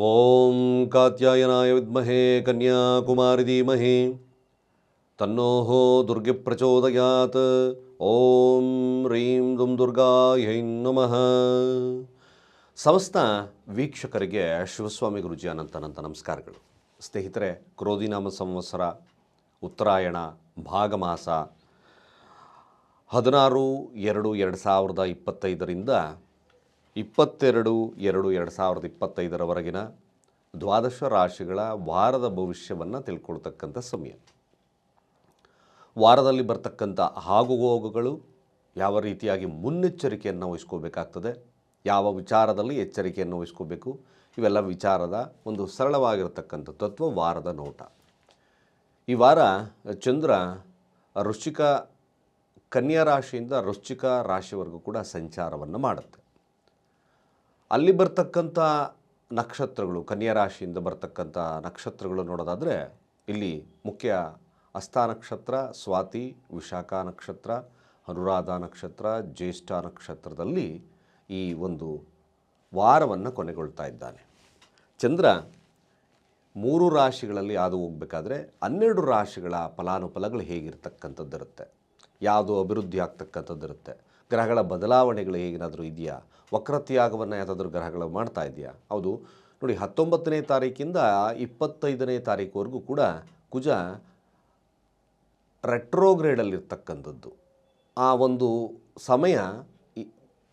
ಓಂ ಕಾತ್ಯಾಯನಾಯ ವಿದ್ಮಹೇ ಕನ್ಯಾಕುಮಾರಿ ಧೀಮಹಿ. ತನ್ನೋಹೋ ದುರ್ಗೆ ಪ್ರಚೋದಯಾತ್. ಓಂ ರೀಂ ದುಂ ದುರ್ಗಾಯೈ ನಮಃ. ಸಮಸ್ತ ವೀಕ್ಷಕರಿಗೆ ಶಿವಸ್ವಾಮಿ ಗುರುಜಿ ಅನಂತನಂತ ನಮಸ್ಕಾರಗಳು. ಸ್ನೇಹಿತರೆ, ಕ್ರೋಧಿನಾಮ ಸಂವತ್ಸರ, ಉತ್ತರಾಯಣ, ಭಾಗಮಾಸ ಹದಿನಾರು ಎರಡು ಎರಡು ಸಾವಿರದ ಇಪ್ಪತ್ತೈದರಿಂದ ಇಪ್ಪತ್ತೆರಡು ಎರಡು ಎರಡು ಸಾವಿರದ ಇಪ್ಪತ್ತೈದರವರೆಗಿನ ದ್ವಾದಶ ರಾಶಿಗಳ ವಾರದ ಭವಿಷ್ಯವನ್ನು ತಿಳ್ಕೊಳ್ತಕ್ಕಂಥ ಸಮಯ. ವಾರದಲ್ಲಿ ಬರ್ತಕ್ಕಂಥ ಆಗುಹೋಗುಗಳು ಯಾವ ರೀತಿಯಾಗಿ ಮುನ್ನೆಚ್ಚರಿಕೆಯನ್ನು ವಹಿಸ್ಕೋಬೇಕಾಗ್ತದೆ, ಯಾವ ವಿಚಾರದಲ್ಲಿ ಎಚ್ಚರಿಕೆಯನ್ನು ವಹಿಸ್ಕೋಬೇಕು, ಇವೆಲ್ಲ ವಿಚಾರದ ಒಂದು ಸರಳವಾಗಿರತಕ್ಕಂಥ ತತ್ವ ವಾರದ ನೋಟ. ಈ ವಾರ ಚಂದ್ರ ವೃಶ್ಚಿಕ, ಕನ್ಯಾ ರಾಶಿಯಿಂದ ವೃಶ್ಚಿಕ ರಾಶಿವರೆಗೂ ಕೂಡ ಸಂಚಾರವನ್ನು ಮಾಡುತ್ತೆ. ಅಲ್ಲಿ ಬರ್ತಕ್ಕಂಥ ನಕ್ಷತ್ರಗಳು, ಕನ್ಯಾ ರಾಶಿಯಿಂದ ಬರ್ತಕ್ಕಂಥ ನಕ್ಷತ್ರಗಳು ನೋಡೋದಾದರೆ, ಇಲ್ಲಿ ಮುಖ್ಯ ಹಸ್ತ ನಕ್ಷತ್ರ, ಸ್ವಾತಿ, ವಿಶಾಖ ನಕ್ಷತ್ರ, ಅನುರಾಧ ನಕ್ಷತ್ರ, ಜ್ಯೇಷ್ಠ ನಕ್ಷತ್ರದಲ್ಲಿ ಈ ಒಂದು ವಾರವನ್ನು ಕೊನೆಗೊಳ್ತಾ ಇದ್ದಾನೆ. ಚಂದ್ರ ಮೂರು ರಾಶಿಗಳಲ್ಲಿ ಹಾದು ಹೋಗಬೇಕಾದ್ರೆ ಹನ್ನೆರಡು ರಾಶಿಗಳ ಫಲಾನುಫಲಗಳು ಹೇಗಿರ್ತಕ್ಕಂಥದ್ದಿರುತ್ತೆ ಯಾವುದು ಅಭಿವೃದ್ಧಿ ಆಗ್ತಕ್ಕಂಥದ್ದಿರುತ್ತೆ ಗ್ರಹಗಳ ಬದಲಾವಣೆಗಳು ಹೇಗೇನಾದರೂ ಇದೆಯಾ? ವಕ್ರತ್ಯಾಗವನ್ನು ಯಾವುದಾದ್ರೂ ಗ್ರಹಗಳು ಮಾಡ್ತಾ ಇದೆಯಾ? ಹೌದು. ನೋಡಿ, ಹತ್ತೊಂಬತ್ತನೇ ತಾರೀಕಿಂದ ಇಪ್ಪತ್ತೈದನೇ ತಾರೀಕುವರೆಗೂ ಕೂಡ ಕುಜ ರೆಟ್ರೋಗ್ರೇಡಲ್ಲಿರ್ತಕ್ಕಂಥದ್ದು. ಆ ಒಂದು ಸಮಯ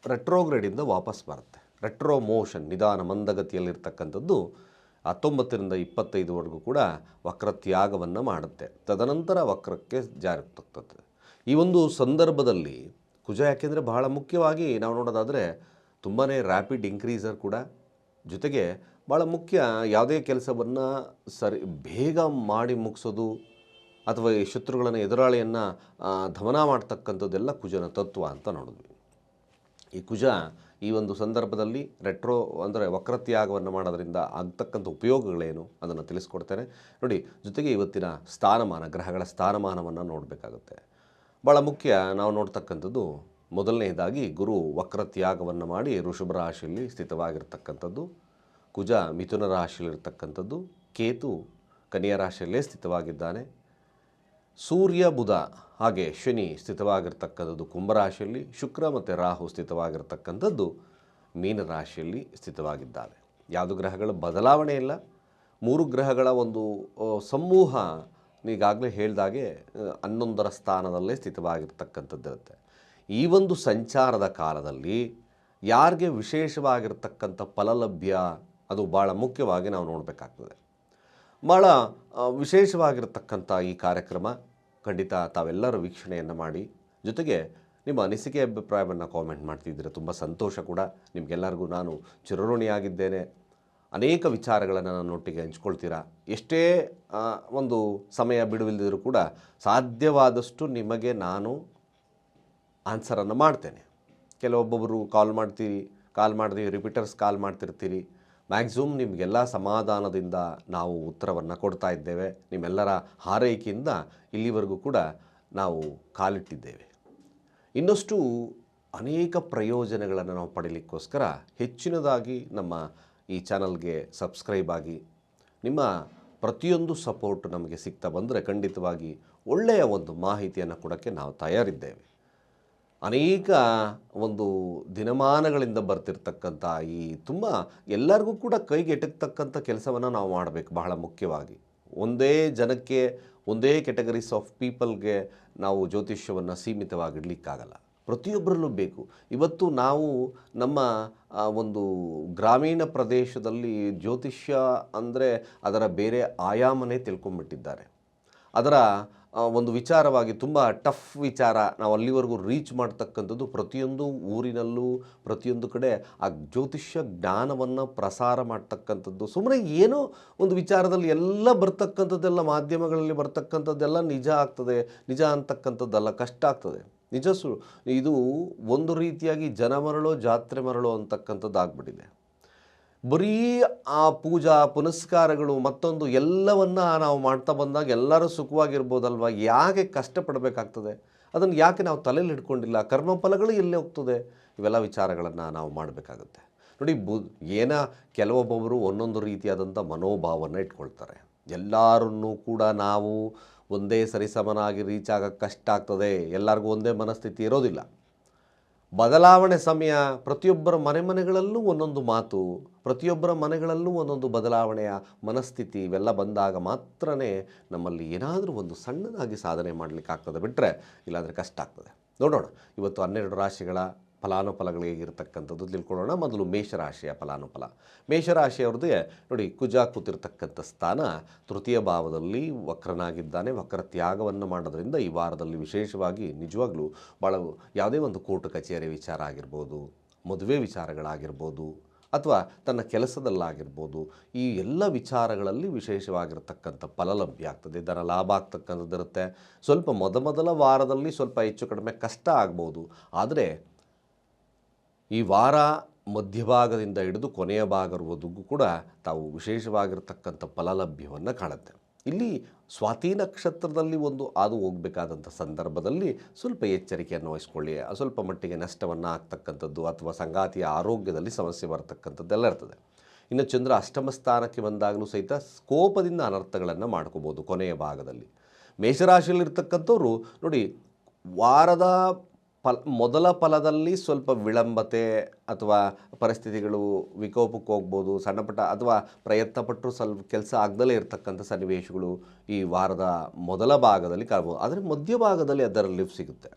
ರೆಟ್ರೋಗ್ರೇಡಿಂದ ವಾಪಸ್ ಬರುತ್ತೆ. ರೆಟ್ರೋ ಮೋಷನ್ ನಿಧಾನ ಮಂದಗತಿಯಲ್ಲಿರ್ತಕ್ಕಂಥದ್ದು ಹತ್ತೊಂಬತ್ತರಿಂದ ಇಪ್ಪತ್ತೈದುವರೆಗೂ ಕೂಡ ವಕ್ರತ್ಯಾಗವನ್ನು ಮಾಡುತ್ತೆ. ತದನಂತರ ವಕ್ರಕ್ಕೆ ಜಾರಿ ತಗ್ತದೆ ಈ ಒಂದು ಸಂದರ್ಭದಲ್ಲಿ ಕುಜ ಯಾಕೆಂದರೆ ಬಹಳ ಮುಖ್ಯವಾಗಿ ನಾವು ನೋಡೋದಾದರೆ ತುಂಬಾ ರ್ಯಾಪಿಡ್ ಇನ್ಕ್ರೀಸರ್ ಕೂಡ. ಜೊತೆಗೆ ಭಾಳ ಮುಖ್ಯ ಯಾವುದೇ ಕೆಲಸವನ್ನು ಸರಿ ಬೇಗ ಮಾಡಿ ಮುಗಿಸೋದು ಅಥವಾ ಈ ಶತ್ರುಗಳನ್ನು ಎದುರಾಳಿಯನ್ನು ಧಮನ ಮಾಡ್ತಕ್ಕಂಥದ್ದೆಲ್ಲ ಕುಜನ ತತ್ವ ಅಂತ ನೋಡಿದ್ವಿ. ಈ ಕುಜ ಈ ಒಂದು ಸಂದರ್ಭದಲ್ಲಿ ರೆಟ್ರೋ ಅಂದರೆ ವಕ್ರತ್ಯಾಗವನ್ನು ಮಾಡೋದರಿಂದ ಆಗ್ತಕ್ಕಂಥ ಉಪಯೋಗಗಳೇನು ಅದನ್ನು ತಿಳಿಸ್ಕೊಡ್ತೇನೆ. ನೋಡಿ, ಜೊತೆಗೆ ಇವತ್ತಿನ ಸ್ಥಾನಮಾನ, ಗ್ರಹಗಳ ಸ್ಥಾನಮಾನವನ್ನು ನೋಡಬೇಕಾಗುತ್ತೆ. ಭಾಳ ಮುಖ್ಯ ನಾವು ನೋಡ್ತಕ್ಕಂಥದ್ದು. ಮೊದಲನೆಯದಾಗಿ ಗುರು ವಕ್ರತ್ಯಾಗವನ್ನು ಮಾಡಿ ಋಷಭ ರಾಶಿಯಲ್ಲಿ ಸ್ಥಿತವಾಗಿರ್ತಕ್ಕಂಥದ್ದು. ಕುಜ ಮಿಥುನ ರಾಶಿಯಲ್ಲಿರ್ತಕ್ಕಂಥದ್ದು. ಕೇತು ಕನ್ಯಾ ರಾಶಿಯಲ್ಲೇ ಸ್ಥಿತವಾಗಿದ್ದಾನೆ. ಸೂರ್ಯ, ಬುಧ ಹಾಗೆ ಶನಿ ಸ್ಥಿತವಾಗಿರ್ತಕ್ಕಂಥದ್ದು ಕುಂಭರಾಶಿಯಲ್ಲಿ ಶುಕ್ರ ಮತ್ತು ರಾಹು ಸ್ಥಿತವಾಗಿರ್ತಕ್ಕಂಥದ್ದು ಮೀನರಾಶಿಯಲ್ಲಿ ಸ್ಥಿತವಾಗಿದ್ದಾವೆ. ಯಾವುದು ಗ್ರಹಗಳ? ಬದಲಾವಣೆ ಇಲ್ಲ. ಮೂರು ಗ್ರಹಗಳ ಒಂದು ಸಮೂಹ ಈಗಾಗಲೇ ಹೇಳಿದಾಗೆ ಹನ್ನೊಂದರ ಸ್ಥಾನದಲ್ಲೇ ಸ್ಥಿತವಾಗಿರ್ತಕ್ಕಂಥದ್ದಿರುತ್ತೆ. ಈ ಒಂದು ಸಂಚಾರದ ಕಾಲದಲ್ಲಿ ಯಾರಿಗೆ ವಿಶೇಷವಾಗಿರ್ತಕ್ಕಂಥ ಫಲಲಭ್ಯ, ಅದು ಭಾಳ ಮುಖ್ಯವಾಗಿ ನಾವು ನೋಡಬೇಕಾಗ್ತದೆ. ಭಾಳ ವಿಶೇಷವಾಗಿರ್ತಕ್ಕಂಥ ಈ ಕಾರ್ಯಕ್ರಮ, ಖಂಡಿತ ತಾವೆಲ್ಲರೂ ವೀಕ್ಷಣೆಯನ್ನು ಮಾಡಿ. ಜೊತೆಗೆ ನಿಮ್ಮ ಅನಿಸಿಕೆ ಅಭಿಪ್ರಾಯವನ್ನು ಕಾಮೆಂಟ್ ಮಾಡ್ತಿದ್ದೀರ, ತುಂಬ ಸಂತೋಷ ಕೂಡ. ನಿಮಗೆಲ್ಲರಿಗೂ ನಾನು ಚಿರಋಣಿಯಾಗಿದ್ದೇನೆ. ಅನೇಕ ವಿಚಾರಗಳನ್ನು ನನ್ನೊಟ್ಟಿಗೆ ಹಂಚ್ಕೊಳ್ತೀರಾ? ಎಷ್ಟೇ ಒಂದು ಸಮಯ ಬಿಡುವಿಲ್ಲದಿದ್ದರೂ ಕೂಡ ಸಾಧ್ಯವಾದಷ್ಟು ನಿಮಗೆ ನಾನು ಆನ್ಸರನ್ನು ಮಾಡ್ತೇನೆ. ಕೆಲವೊಬ್ಬೊಬ್ಬರು ಕಾಲ್ ಮಾಡ್ತೀರಿ, ಕಾಲ್ ಮಾಡ್ತೀವಿ ರಿಪೀಟರ್ಸ್ ಕಾಲ್ ಮಾಡ್ತಿರ್ತೀರಿ. ಮ್ಯಾಕ್ಸಿಮಮ್ ನಿಮಗೆಲ್ಲ ಸಮಾಧಾನದಿಂದ ನಾವು ಉತ್ತರವನ್ನು ಕೊಡ್ತಾ ಇದ್ದೇವೆ. ನಿಮ್ಮೆಲ್ಲರ ಹಾರೈಕೆಯಿಂದ ಇಲ್ಲಿವರೆಗೂ ಕೂಡ ನಾವು ಕಾಲಿಟ್ಟಿದ್ದೇವೆ. ಇನ್ನಷ್ಟು ಅನೇಕ ಪ್ರಯೋಜನಗಳನ್ನು ನಾವು ಪಡೀಲಿಕ್ಕೋಸ್ಕರ ಹೆಚ್ಚಿನದಾಗಿ ನಮ್ಮ ಈ ಚಾನಲ್ಗೆ ಸಬ್ಸ್ಕ್ರೈಬ್ ಆಗಿ ನಿಮ್ಮ ಪ್ರತಿಯೊಂದು ಸಪೋರ್ಟ್ ನಮಗೆ ಸಿಗ್ತಾ ಬಂದರೆ ಖಂಡಿತವಾಗಿ ಒಳ್ಳೆಯ ಒಂದು ಮಾಹಿತಿಯನ್ನು ಕೊಡೋಕ್ಕೆ ನಾವು ತಯಾರಿದ್ದೇವೆ. ಅನೇಕ ಒಂದು ದಿನಮಾನಗಳಿಂದ ಬರ್ತಿರ್ತಕ್ಕಂಥ ಈ ತುಂಬ ಎಲ್ಲರಿಗೂ ಕೂಡ ಕೈಗೆ ಎಟಕ್ತಕ್ಕಂಥ ಕೆಲಸವನ್ನು ನಾವು ಮಾಡಬೇಕು ಬಹಳ ಮುಖ್ಯವಾಗಿ. ಒಂದೇ ಜನಕ್ಕೆ ಒಂದೇ ಕೆಟಗರೀಸ್ ಆಫ್ ಪೀಪಲ್ಗೆ ನಾವು ಜ್ಯೋತಿಷ್ಯವನ್ನು ಸೀಮಿತವಾಗಿಡ್ಲಿಕ್ಕಾಗಲ್ಲ. ಪ್ರತಿಯೊಬ್ಬರಲ್ಲೂ ಬೇಕು. ಇವತ್ತು ನಾವು ನಮ್ಮ ಒಂದು ಗ್ರಾಮೀಣ ಪ್ರದೇಶದಲ್ಲಿ ಜ್ಯೋತಿಷ್ಯ ಅಂದರೆ ಅದರ ಬೇರೆ ಆಯಾಮನೇ ತಿಳ್ಕೊಂಬಿಟ್ಟಿದ್ದಾರೆ. ಅದರ ಒಂದು ವಿಚಾರವಾಗಿ ತುಂಬ ಟಫ್ ವಿಚಾರ ನಾವು ಅಲ್ಲಿವರೆಗೂ ರೀಚ್ ಮಾಡ್ತಕ್ಕಂಥದ್ದು ಪ್ರತಿಯೊಂದು ಊರಿನಲ್ಲೂ, ಪ್ರತಿಯೊಂದು ಕಡೆ ಆ ಜ್ಯೋತಿಷ್ಯ ಜ್ಞಾನವನ್ನು ಪ್ರಸಾರ ಮಾಡ್ತಕ್ಕಂಥದ್ದು. ಸುಮ್ಮನೆ ಏನೋ ಒಂದು ವಿಚಾರದಲ್ಲಿ ಎಲ್ಲ ಬರ್ತಕ್ಕಂಥದ್ದೆಲ್ಲ ಮಾಧ್ಯಮಗಳಲ್ಲಿ ಬರ್ತಕ್ಕಂಥದ್ದೆಲ್ಲ ನಿಜ ಆಗ್ತದೆ, ನಿಜ ಅಂತಕ್ಕಂಥದ್ದೆಲ್ಲ ಕಷ್ಟ ಆಗ್ತದೆ. ನಿಜ ಸು ಇದು ಒಂದು ರೀತಿಯಾಗಿ ಜನ ಮರಳೋ ಜಾತ್ರೆ ಮರಳೋ ಅಂತಕ್ಕಂಥದ್ದು ಆಗ್ಬಿಟ್ಟಿದೆ. ಬರೀ ಆ ಪೂಜಾ ಪುನಸ್ಕಾರಗಳು ಮತ್ತೊಂದು ಎಲ್ಲವನ್ನು ನಾವು ಮಾಡ್ತಾ ಬಂದಾಗ ಎಲ್ಲರೂ ಸುಖವಾಗಿರ್ಬೋದಲ್ವ? ಯಾಕೆ ಕಷ್ಟಪಡಬೇಕಾಗ್ತದೆ? ಅದನ್ನು ಯಾಕೆ ನಾವು ತಲೆಯಲ್ಲಿ ಇಟ್ಕೊಂಡಿಲ್ಲ? ಕರ್ಮಫಲಗಳು ಎಲ್ಲೇ ಹೋಗ್ತದೆ? ಇವೆಲ್ಲ ವಿಚಾರಗಳನ್ನು ನಾವು ಮಾಡಬೇಕಾಗುತ್ತೆ. ನೋಡಿ, ಬು, ಏನ ಕೆಲವೊಬ್ಬೊಬ್ಬರು ಒಂದೊಂದು ರೀತಿಯಾದಂಥ ಮನೋಭಾವವನ್ನು ಇಟ್ಕೊಳ್ತಾರೆ. ಎಲ್ಲರನ್ನೂ ಕೂಡ ನಾವು ಒಂದೇ ಸರಿಸಮನಾಗಿ ರೀಚ್ ಆಗೋಕ್ಕೆ ಕಷ್ಟ ಆಗ್ತದೆ. ಎಲ್ಲರಿಗೂ ಒಂದೇ ಮನಸ್ಥಿತಿ ಇರೋದಿಲ್ಲ. ಬದಲಾವಣೆ ಸಮಯ ಪ್ರತಿಯೊಬ್ಬರ ಮನೆ ಮನೆಗಳಲ್ಲೂ ಒಂದೊಂದು ಮಾತು, ಪ್ರತಿಯೊಬ್ಬರ ಮನೆಗಳಲ್ಲೂ ಒಂದೊಂದು ಬದಲಾವಣೆಯ ಮನಸ್ಥಿತಿ ಇವೆಲ್ಲ ಬಂದಾಗ ಮಾತ್ರ ನಮ್ಮಲ್ಲಿ ಏನಾದರೂ ಒಂದು ಸಣ್ಣದಾಗಿ ಸಾಧನೆ ಮಾಡಲಿಕ್ಕಾಗ್ತದೆ ಬಿಟ್ಟರೆ ಇಲ್ಲಾಂದರೆ ಕಷ್ಟ ಆಗ್ತದೆ. ನೋಡೋಣ. ಇವತ್ತು ಹನ್ನೆರಡು ರಾಶಿಗಳ ಫಲಾನುಫಲಗಳಿಗೆ ಇರತಕ್ಕಂಥದ್ದು. ತಿಳ್ಕೊಳ್ಳೋಣ ಮೊದಲು ಮೇಷರಾಶಿಯ ಫಲಾನುಫಲ. ಮೇಷರಾಶಿಯವ್ರದ್ದೇ ನೋಡಿ ಕುಜ ಕೂತಿರ್ತಕ್ಕಂಥ ಸ್ಥಾನ ತೃತೀಯ ಭಾವದಲ್ಲಿ ವಕ್ರನಾಗಿದ್ದಾನೆ. ವಕ್ರ ತ್ಯಾಗವನ್ನು ಮಾಡೋದ್ರಿಂದ ಈ ವಾರದಲ್ಲಿ ವಿಶೇಷವಾಗಿ ನಿಜವಾಗ್ಲೂ ಭಾಳ ಯಾವುದೇ ಒಂದು ಕೋರ್ಟ್ ಕಚೇರಿ ವಿಚಾರ ಆಗಿರ್ಬೋದು, ಮದುವೆ ವಿಚಾರಗಳಾಗಿರ್ಬೋದು ಅಥವಾ ತನ್ನ ಕೆಲಸದಲ್ಲಾಗಿರ್ಬೋದು ಈ ಎಲ್ಲ ವಿಚಾರಗಳಲ್ಲಿ ವಿಶೇಷವಾಗಿರ್ತಕ್ಕಂಥ ಫಲ ಲಭ್ಯ ಆಗ್ತದೆ. ಇದರ ಲಾಭ ಆಗ್ತಕ್ಕಂಥದ್ದು ಇರುತ್ತೆ ಸ್ವಲ್ಪ ಮೊದಮೊದಲ ವಾರದಲ್ಲಿ ಸ್ವಲ್ಪ ಹೆಚ್ಚು ಕಡಿಮೆ ಕಷ್ಟ ಆಗ್ಬೋದು. ಆದರೆ ಈ ವಾರ ಮಧ್ಯಭಾಗದಿಂದ ಹಿಡಿದು ಕೊನೆಯ ಭಾಗವರೆಗೂ ಕೂಡ ತಾವು ವಿಶೇಷವಾಗಿರ್ತಕ್ಕಂಥ ಫಲಲಭ್ಯವನ್ನು ಕಾಣುತ್ತೆ. ಇಲ್ಲಿ ಸ್ವಾತಿ ನಕ್ಷತ್ರದಲ್ಲಿ ಒಂದು ಹಾದು ಹೋಗಬೇಕಾದಂಥ ಸಂದರ್ಭದಲ್ಲಿ ಸ್ವಲ್ಪ ಎಚ್ಚರಿಕೆಯನ್ನು ವಹಿಸ್ಕೊಳ್ಳಿ. ಸ್ವಲ್ಪ ಮಟ್ಟಿಗೆ ನಷ್ಟವನ್ನು ಆಗ್ತಕ್ಕಂಥದ್ದು ಅಥವಾ ಸಂಗಾತಿಯ ಆರೋಗ್ಯದಲ್ಲಿ ಸಮಸ್ಯೆ ಬರತಕ್ಕಂಥದ್ದೆಲ್ಲ ಇರ್ತದೆ. ಇನ್ನು ಚಂದ್ರ ಅಷ್ಟಮ ಸ್ಥಾನಕ್ಕೆ ಬಂದಾಗಲೂ ಸಹಿತ ಕೋಪದಿಂದ ಅನರ್ಥಗಳನ್ನು ಮಾಡ್ಕೋಬೋದು ಕೊನೆಯ ಭಾಗದಲ್ಲಿ. ಮೇಷರಾಶಿಯಲ್ಲಿರ್ತಕ್ಕಂಥವ್ರು ನೋಡಿ ವಾರದ ಫಲ, ಮೊದಲ ಫಲದಲ್ಲಿ ಸ್ವಲ್ಪ ವಿಳಂಬತೆ ಅಥವಾ ಪರಿಸ್ಥಿತಿಗಳು ವಿಕೋಪಕ್ಕೆ ಹೋಗ್ಬೋದು ಸಣ್ಣಪುಟ್ಟ ಅಥವಾ ಪ್ರಯತ್ನ ಪಟ್ಟರು ಸ್ವಲ್ಪ ಕೆಲಸ ಆಗದಲ್ಲೇ ಇರತಕ್ಕಂಥ ಸನ್ನಿವೇಶಗಳು ಈ ವಾರದ ಮೊದಲ ಭಾಗದಲ್ಲಿ ಕಾಣ್ಬೋದು. ಆದರೆ ಮಧ್ಯಭಾಗದಲ್ಲಿ ಅದರ ಲಿಫ್ಟ್ ಸಿಗುತ್ತೆ.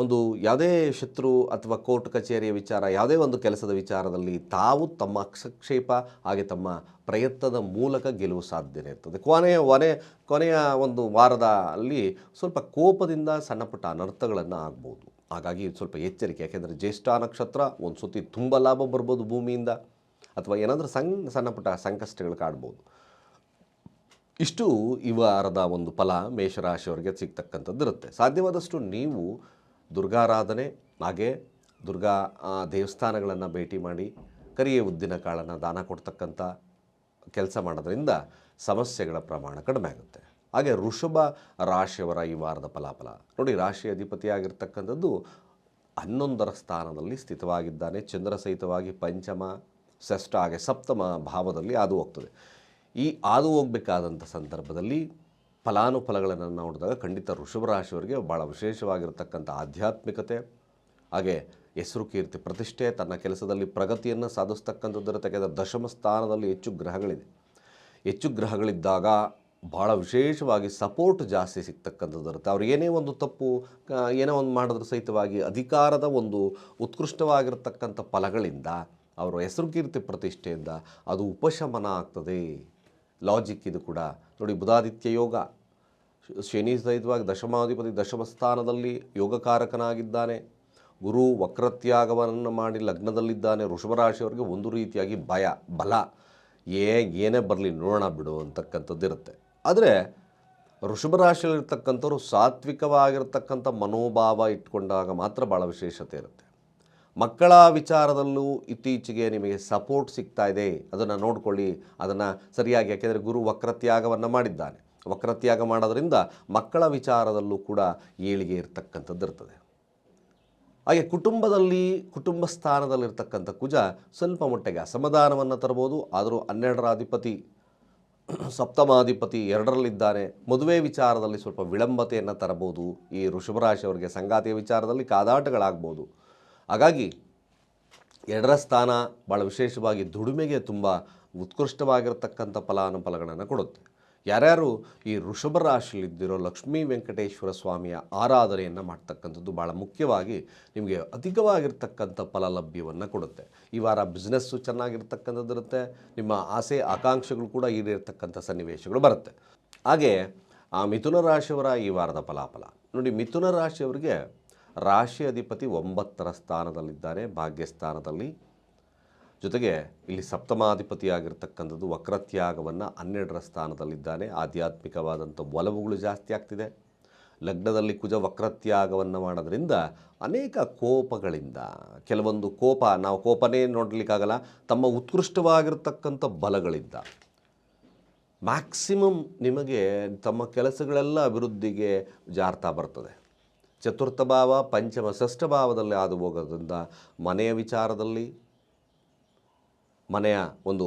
ಒಂದು ಯಾವುದೇ ಶತ್ರು ಅಥವಾ ಕೋರ್ಟ್ ಕಚೇರಿಯ ವಿಚಾರ, ಯಾವುದೇ ಒಂದು ಕೆಲಸದ ವಿಚಾರದಲ್ಲಿ ತಾವು ತಮ್ಮ ಹಸ್ತಕ್ಷೇಪ ಹಾಗೆ ತಮ್ಮ ಪ್ರಯತ್ನದ ಮೂಲಕ ಗೆಲುವು ಸಾಧ್ಯತೆ ಇರ್ತದೆ. ಕೊನೆಯ ಒನೆ ಕೊನೆಯ ಒಂದು ವಾರದ ಅಲ್ಲಿ ಸ್ವಲ್ಪ ಕೋಪದಿಂದ ಸಣ್ಣ ಪುಟ್ಟ ಅನರ್ಥಗಳನ್ನು ಆಗ್ಬೋದು. ಹಾಗಾಗಿ ಸ್ವಲ್ಪ ಎಚ್ಚರಿಕೆ, ಯಾಕೆಂದರೆ ಜ್ಯೇಷ್ಠ ನಕ್ಷತ್ರ ಒಂದು ಸುತ್ತಿ ತುಂಬ ಲಾಭ ಬರ್ಬೋದು ಭೂಮಿಯಿಂದ. ಅಥವಾ ಏನಾದರೂ ಸಂ, ಸಣ್ಣ ಪುಟ್ಟ ಸಂಕಷ್ಟಗಳು ಕಾಡ್ಬೋದು ಇಷ್ಟು ಈ ವಾರದ ಒಂದು ಫಲ ಮೇಷರಾಶಿಯವರಿಗೆ ಸಿಗ್ತಕ್ಕಂಥದ್ದು ಇರುತ್ತೆ. ಸಾಧ್ಯವಾದಷ್ಟು ನೀವು ದುರ್ಗಾರಾಧನೆ, ಹಾಗೆ ದುರ್ಗಾ ದೇವಸ್ಥಾನಗಳನ್ನು ಭೇಟಿ ಮಾಡಿ ಕರಿಯ ಉದ್ದಿನ ಕಾಳನ್ನು ದಾನ ಕೊಡ್ತಕ್ಕಂಥ ಕೆಲಸ ಮಾಡೋದ್ರಿಂದ ಸಮಸ್ಯೆಗಳ ಪ್ರಮಾಣ ಕಡಿಮೆ ಆಗುತ್ತೆ. ಹಾಗೆ ಋಷಭ ರಾಶಿಯವರ ಈ ವಾರದ ಫಲಾಫಲ. ನೋಡಿ, ರಾಶಿ ಅಧಿಪತಿಯಾಗಿರ್ತಕ್ಕಂಥದ್ದು ಹನ್ನೊಂದರ ಸ್ಥಾನದಲ್ಲಿ ಸ್ಥಿತವಾಗಿದ್ದಾನೆ. ಚಂದ್ರ ಸಹಿತವಾಗಿ ಪಂಚಮ, ಷಷ್ಠ, ಹಾಗೆ ಸಪ್ತಮ ಭಾವದಲ್ಲಿ ಹಾದು ಹೋಗ್ತದೆ. ಈ ಹಾದು ಹೋಗಬೇಕಾದಂಥ ಸಂದರ್ಭದಲ್ಲಿ ಫಲಾನುಫಲಗಳನ್ನು ನೋಡಿದಾಗ ಖಂಡಿತ ಋಷಭ ರಾಶಿಯವರಿಗೆ ಭಾಳ ವಿಶೇಷವಾಗಿರತಕ್ಕಂಥ ಆಧ್ಯಾತ್ಮಿಕತೆ, ಹಾಗೆ ಹೆಸರು ಕೀರ್ತಿ, ಪ್ರತಿಷ್ಠೆ, ತನ್ನ ಕೆಲಸದಲ್ಲಿ ಪ್ರಗತಿಯನ್ನು ಸಾಧಿಸ್ತಕ್ಕಂಥದ್ದರ ತೆಗೆದ ದಶಮ ಸ್ಥಾನದಲ್ಲಿ ಹೆಚ್ಚು ಗ್ರಹಗಳಿದೆ. ಹೆಚ್ಚು ಗ್ರಹಗಳಿದ್ದಾಗ ಭಾಳ ವಿಶೇಷವಾಗಿ ಸಪೋರ್ಟ್ ಜಾಸ್ತಿ ಸಿಗ್ತಕ್ಕಂಥದ್ದು ಇರುತ್ತೆ. ಅವ್ರು ಏನೇ ಒಂದು ತಪ್ಪು ಏನೋ ಒಂದು ಮಾಡಿದ್ರು ಸಹಿತವಾಗಿ ಅಧಿಕಾರದ ಒಂದು ಉತ್ಕೃಷ್ಟವಾಗಿರ್ತಕ್ಕಂಥ ಫಲಗಳಿಂದ, ಅವರ ಹೆಸರು ಕೀರ್ತಿ ಪ್ರತಿಷ್ಠೆಯಿಂದ ಅದು ಉಪಶಮನ ಆಗ್ತದೆ. ಲಾಜಿಕ್ ಇದು ಕೂಡ. ನೋಡಿ, ಬುಧಾದಿತ್ಯ ಯೋಗ. ಶನಿ ಸಹಿತವಾಗಿ ದಶಮಾಧಿಪತಿ ದಶಮ ಸ್ಥಾನದಲ್ಲಿ ಯೋಗಕಾರಕನಾಗಿದ್ದಾನೆ. ಗುರು ವಕ್ರತ್ಯಾಗವನ್ನು ಮಾಡಿ ಲಗ್ನದಲ್ಲಿದ್ದಾನೆ. ವೃಷಭರಾಶಿಯವರಿಗೆ ಒಂದು ರೀತಿಯಾಗಿ ಭಯ, ಬಲ. ಏ, ಏನೇ ಬರಲಿ ನೋಡೋಣ ಬಿಡು ಅಂತಕ್ಕಂಥದ್ದು ಇರುತ್ತೆ. ಆದರೆ ವೃಷಭರಾಶಿಯಲ್ಲಿರ್ತಕ್ಕಂಥವ್ರು ಸಾತ್ವಿಕವಾಗಿರ್ತಕ್ಕಂಥ ಮನೋಭಾವ ಇಟ್ಕೊಂಡಾಗ ಮಾತ್ರ ಭಾಳ ವಿಶೇಷತೆ ಇರುತ್ತೆ. ಮಕ್ಕಳ ವಿಚಾರದಲ್ಲೂ ಇತ್ತೀಚೆಗೆ ನಿಮಗೆ ಸಪೋರ್ಟ್ ಸಿಗ್ತಾ ಇದೆ. ಅದನ್ನು ನೋಡ್ಕೊಳ್ಳಿ. ಅದನ್ನು ಸರಿಯಾಗಿ ಯಾಕೆಂದರೆ ಗುರು ವಕ್ರತ್ಯಾಗವನ್ನು ಮಾಡಿದ್ದಾನೆ. ವಕ್ರತ್ಯಾಗ ಮಾಡೋದರಿಂದ ಮಕ್ಕಳ ವಿಚಾರದಲ್ಲೂ ಕೂಡ ಏಳಿಗೆ ಇರ್ತಕ್ಕಂಥದ್ದು ಇರ್ತದೆ. ಹಾಗೆ ಕುಟುಂಬದಲ್ಲಿ ಕುಟುಂಬ ಸ್ಥಾನದಲ್ಲಿರ್ತಕ್ಕಂಥ ಕುಜ ಸ್ವಲ್ಪ ಮಟ್ಟಿಗೆ ಅಸಮಾಧಾನವನ್ನು ತರ್ಬೋದು. ಆದರೂ ಹನ್ನೆರಡರ ಅಧಿಪತಿ ಸಪ್ತಮಾಧಿಪತಿ ಎರಡರಲ್ಲಿದ್ದಾನೆ ಮದುವೆ ವಿಚಾರದಲ್ಲಿ ಸ್ವಲ್ಪ ವಿಳಂಬತೆಯನ್ನು ತರಬಹುದು ಈ ವೃಷಭರಾಶಿಯವರಿಗೆ ಸಂಗಾತಿಯ ವಿಚಾರದಲ್ಲಿ ಕಾದಾಟಗಳಾಗ್ಬೋದು. ಹಾಗಾಗಿ ಎರಡರ ಸ್ಥಾನ ಭಾಳ ವಿಶೇಷವಾಗಿ ದುಡಿಮೆಗೆ ತುಂಬ ಉತ್ಕೃಷ್ಟವಾಗಿರತಕ್ಕಂಥ ಫಲಾನುಫಲಗಳನ್ನು ಕೊಡುತ್ತೆ. ಯಾರ್ಯಾರು ಈ ವೃಷಭ ರಾಶಿಯಲ್ಲಿದ್ದಿರೋ ಲಕ್ಷ್ಮೀ ವೆಂಕಟೇಶ್ವರ ಸ್ವಾಮಿಯ ಆರಾಧನೆಯನ್ನು ಮಾಡ್ತಕ್ಕಂಥದ್ದು ಭಾಳ ಮುಖ್ಯವಾಗಿ ನಿಮಗೆ ಅಧಿಕವಾಗಿರ್ತಕ್ಕಂಥ ಫಲ ಲಭ್ಯವನ್ನು ಕೊಡುತ್ತೆ. ಈ ವಾರ ಬಿಸ್ನೆಸ್ಸು ಚೆನ್ನಾಗಿರ್ತಕ್ಕಂಥದ್ದಿರುತ್ತೆ ನಿಮ್ಮ ಆಸೆ, ಆಕಾಂಕ್ಷೆಗಳು ಕೂಡ ಈಡೇರ್ತಕ್ಕಂಥ ಸನ್ನಿವೇಶಗಳು ಬರುತ್ತೆ. ಹಾಗೆ ಆ ಮಿಥುನ ರಾಶಿಯವರ ಈ ವಾರದ ಫಲಾಫಲ. ನೋಡಿ, ಮಿಥುನ ರಾಶಿಯವರಿಗೆ ರಾಶಿ ಅಧಿಪತಿ ಒಂಬತ್ತರ ಸ್ಥಾನದಲ್ಲಿದ್ದಾರೆ. ಭಾಗ್ಯಸ್ಥಾನದಲ್ಲಿ ಜೊತೆಗೆ ಇಲ್ಲಿ ಸಪ್ತಮಾಧಿಪತಿಯಾಗಿರ್ತಕ್ಕಂಥದ್ದು ವಕ್ರತ್ಯಾಗವನ್ನು ಹನ್ನೆರಡರ ಸ್ಥಾನದಲ್ಲಿದ್ದಾನೆ. ಆಧ್ಯಾತ್ಮಿಕವಾದಂಥ ಒಲವುಗಳು ಜಾಸ್ತಿ ಆಗ್ತಿದೆ. ಲಗ್ನದಲ್ಲಿ ಕುಜ ವಕ್ರತ್ಯಾಗವನ್ನು ಮಾಡೋದ್ರಿಂದ ಅನೇಕ ಕೋಪಗಳಿಂದ, ಕೆಲವೊಂದು ಕೋಪ, ನಾವು ಕೋಪನೇ ನೋಡಲಿಕ್ಕಾಗಲ್ಲ, ತಮ್ಮ ಉತ್ಕೃಷ್ಟವಾಗಿರ್ತಕ್ಕಂಥ ಬಲಗಳಿಂದ. ಮ್ಯಾಕ್ಸಿಮಮ್ ನಿಮಗೆ ತಮ್ಮ ಕೆಲಸಗಳೆಲ್ಲ ಅಭಿವೃದ್ಧಿಗೆ ಜಾರ್ತಾ ಬರ್ತದೆ. ಚತುರ್ಥ ಭಾವ ಪಂಚಮ ಷಷ್ಠ ಭಾವದಲ್ಲಿ ಹಾದು ಹೋಗೋದ್ರಿಂದ ಮನೆಯ ವಿಚಾರದಲ್ಲಿ ಮನೆಯ ಒಂದು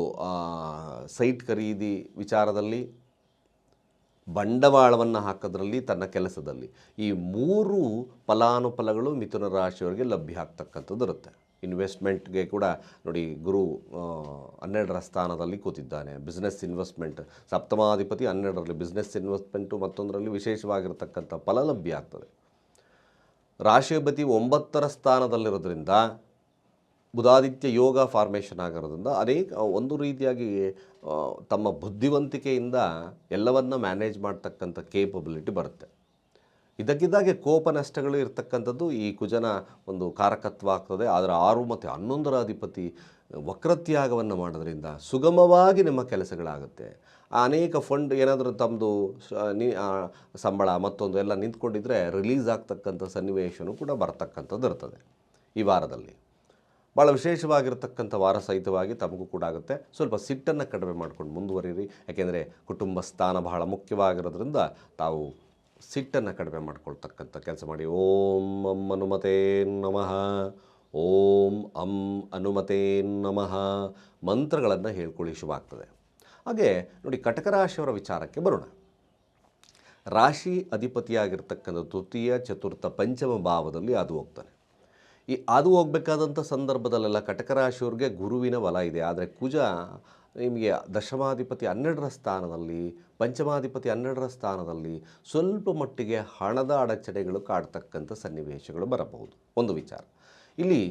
ಸೈಟ್ ಖರೀದಿ ವಿಚಾರದಲ್ಲಿ ಬಂಡವಾಳವನ್ನು ಹಾಕೋದ್ರಲ್ಲಿ ತನ್ನ ಕೆಲಸದಲ್ಲಿ. ಈ ಮೂರು ಫಲಾನುಫಲಗಳು ಮಿಥುನ ರಾಶಿಯವರಿಗೆ ಲಭ್ಯ ಆಗ್ತಕ್ಕಂಥದ್ದು ಇರುತ್ತೆ. ಇನ್ವೆಸ್ಟ್ಮೆಂಟ್ಗೆ ಕೂಡ ನೋಡಿ ಗುರು ಹನ್ನೆರಡರ ಸ್ಥಾನದಲ್ಲಿ ಕೂತಿದ್ದಾನೆ. ಬಿಸ್ನೆಸ್ ಇನ್ವೆಸ್ಟ್ಮೆಂಟ್, ಸಪ್ತಮಾಧಿಪತಿ ಹನ್ನೆರಡರಲ್ಲಿ ಬಿಸ್ನೆಸ್ ಇನ್ವೆಸ್ಟ್ಮೆಂಟು ಮತ್ತೊಂದರಲ್ಲಿ ವಿಶೇಷವಾಗಿರತಕ್ಕಂಥ ಫಲ ಲಭ್ಯ ಆಗ್ತದೆ. ರಾಶಿಪತಿ ಒಂಬತ್ತರ ಸ್ಥಾನದಲ್ಲಿರೋದ್ರಿಂದ ಬುಧಾದಿತ್ಯ ಯೋಗ ಫಾರ್ಮೇಷನ್ ಆಗಿರೋದ್ರಿಂದ ಅನೇಕ, ಒಂದು ರೀತಿಯಾಗಿ ತಮ್ಮ ಬುದ್ಧಿವಂತಿಕೆಯಿಂದ ಎಲ್ಲವನ್ನು ಮ್ಯಾನೇಜ್ ಮಾಡ್ತಕ್ಕಂಥ ಕೇಪಬಿಲಿಟಿ ಬರುತ್ತೆ. ಇದಕ್ಕಿದ್ದಾಗೆ ಕೋಪ ನಷ್ಟಗಳು ಇರತಕ್ಕಂಥದ್ದು ಈ ಕುಜನ ಒಂದು ಕಾರಕತ್ವ ಆಗ್ತದೆ. ಆದರೆ ಆರು ಮತ್ತು ಹನ್ನೊಂದರ ಅಧಿಪತಿ ವಕ್ರತ್ಯಾಗವನ್ನು ಮಾಡೋದ್ರಿಂದ ಸುಗಮವಾಗಿ ನಿಮ್ಮ ಕೆಲಸಗಳಾಗುತ್ತೆ. ಅನೇಕ ಫಂಡ್ ಏನಾದರೂ ತಮ್ಮದು ಸಂಬಳ ಮತ್ತೊಂದು ಎಲ್ಲ ನಿಂತ್ಕೊಂಡಿದ್ರೆ ರಿಲೀಸ್ ಆಗ್ತಕ್ಕಂಥ ಸನ್ನಿವೇಶನೂ ಕೂಡ ಬರ್ತಕ್ಕಂಥದ್ದು ಇರ್ತದೆ ಈ ವಾರದಲ್ಲಿ. ಭಾಳ ವಿಶೇಷವಾಗಿರ್ತಕ್ಕಂಥ ವಾರ ಸಹಿತವಾಗಿ ತಮಗೂ ಕೂಡ ಆಗುತ್ತೆ. ಸ್ವಲ್ಪ ಸಿಟ್ಟನ್ನು ಕಡಿಮೆ ಮಾಡ್ಕೊಂಡು ಮುಂದುವರಿಯಿರಿ. ಯಾಕೆಂದರೆ ಕುಟುಂಬ ಸ್ಥಾನ ಬಹಳ ಮುಖ್ಯವಾಗಿರೋದ್ರಿಂದ ತಾವು ಸಿಟ್ಟನ್ನು ಕಡಿಮೆ ಮಾಡ್ಕೊಳ್ತಕ್ಕಂಥ ಕೆಲಸ ಮಾಡಿ. ಓಂ ಅಂ ಅನುಮತೇ ನಮಃ. ಓಂ ಅಂ ಅನುಮತೇ ನಮಃ. ಮಂತ್ರಗಳನ್ನು ಹೇಳ್ಕೊಳ್ಳಿ ಶುಭ ಆಗ್ತದೆ ಹಾಗೆ ನೋಡಿ, ಕಟಕರಾಶಿಯವರ ವಿಚಾರಕ್ಕೆ ಬರೋಣ. ರಾಶಿ ಅಧಿಪತಿಯಾಗಿರ್ತಕ್ಕಂಥ ತೃತೀಯ, ಚತುರ್ಥ, ಪಂಚಮ ಭಾವದಲ್ಲಿ ಅದು ಹೋಗ್ತಾನೆ. ಈ ಅದು ಹೋಗ್ಬೇಕಾದಂಥ ಸಂದರ್ಭದಲ್ಲೆಲ್ಲ ಕಟಕ ರಾಶಿಯವ್ರಿಗೆ ಗುರುವಿನ ಬಲ ಇದೆ. ಆದರೆ ಕುಜ ನಿಮಗೆ ದಶಮಾಧಿಪತಿ ಹನ್ನೆರಡರ ಸ್ಥಾನದಲ್ಲಿ, ಪಂಚಮಾಧಿಪತಿ ಹನ್ನೆರಡರ ಸ್ಥಾನದಲ್ಲಿ ಸ್ವಲ್ಪ ಮಟ್ಟಿಗೆ ಹಣದ ಅಡಚಣೆಗಳು ಕಾಡ್ತಕ್ಕಂಥ ಸನ್ನಿವೇಶಗಳು ಬರಬಹುದು. ಒಂದು ವಿಚಾರ. ಇಲ್ಲಿ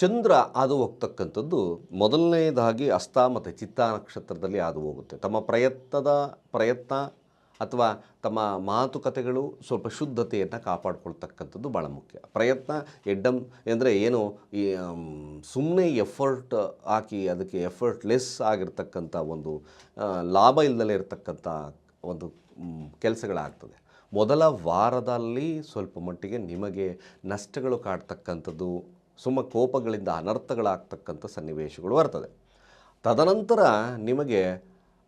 ಚಂದ್ರ ಅದು ಹೋಗ್ತಕ್ಕಂಥದ್ದು ಮೊದಲನೇದಾಗಿ ಅಸ್ತ ಮತ್ತು ಚಿತ್ತ ನಕ್ಷತ್ರದಲ್ಲಿ ಅದು ಹೋಗುತ್ತೆ. ತಮ್ಮ ಪ್ರಯತ್ನದ ಪ್ರಯತ್ನ ಅಥವಾ ತಮ್ಮ ಮಾತುಕತೆಗಳು ಸ್ವಲ್ಪ ಶುದ್ಧತೆಯನ್ನು ಕಾಪಾಡಿಕೊಳ್ತಕ್ಕಂಥದ್ದು ಭಾಳ ಮುಖ್ಯ. ಪ್ರಯತ್ನ ಎಡ್ಡಮ್ ಅಂದರೆ ಏನು, ಈ ಸುಮ್ಮನೆ ಎಫರ್ಟ್ ಹಾಕಿ ಅದಕ್ಕೆ ಎಫರ್ಟ್ಲೆಸ್ ಆಗಿರ್ತಕ್ಕಂಥ ಒಂದು ಲಾಭ ಇಲ್ಲದಲೇ ಇರತಕ್ಕಂಥ ಒಂದು ಕೆಲಸಗಳಾಗ್ತದೆ. ಮೊದಲ ವಾರದಲ್ಲಿ ಸ್ವಲ್ಪ ಮಟ್ಟಿಗೆ ನಿಮಗೆ ನಷ್ಟಗಳು ಕಾಡ್ತಕ್ಕಂಥದ್ದು, ಸುಮ್ಮ ಕೋಪಗಳಿಂದ ಅನರ್ಥಗಳಾಗ್ತಕ್ಕಂಥ ಸನ್ನಿವೇಶಗಳು ಬರ್ತದೆ. ತದನಂತರ ನಿಮಗೆ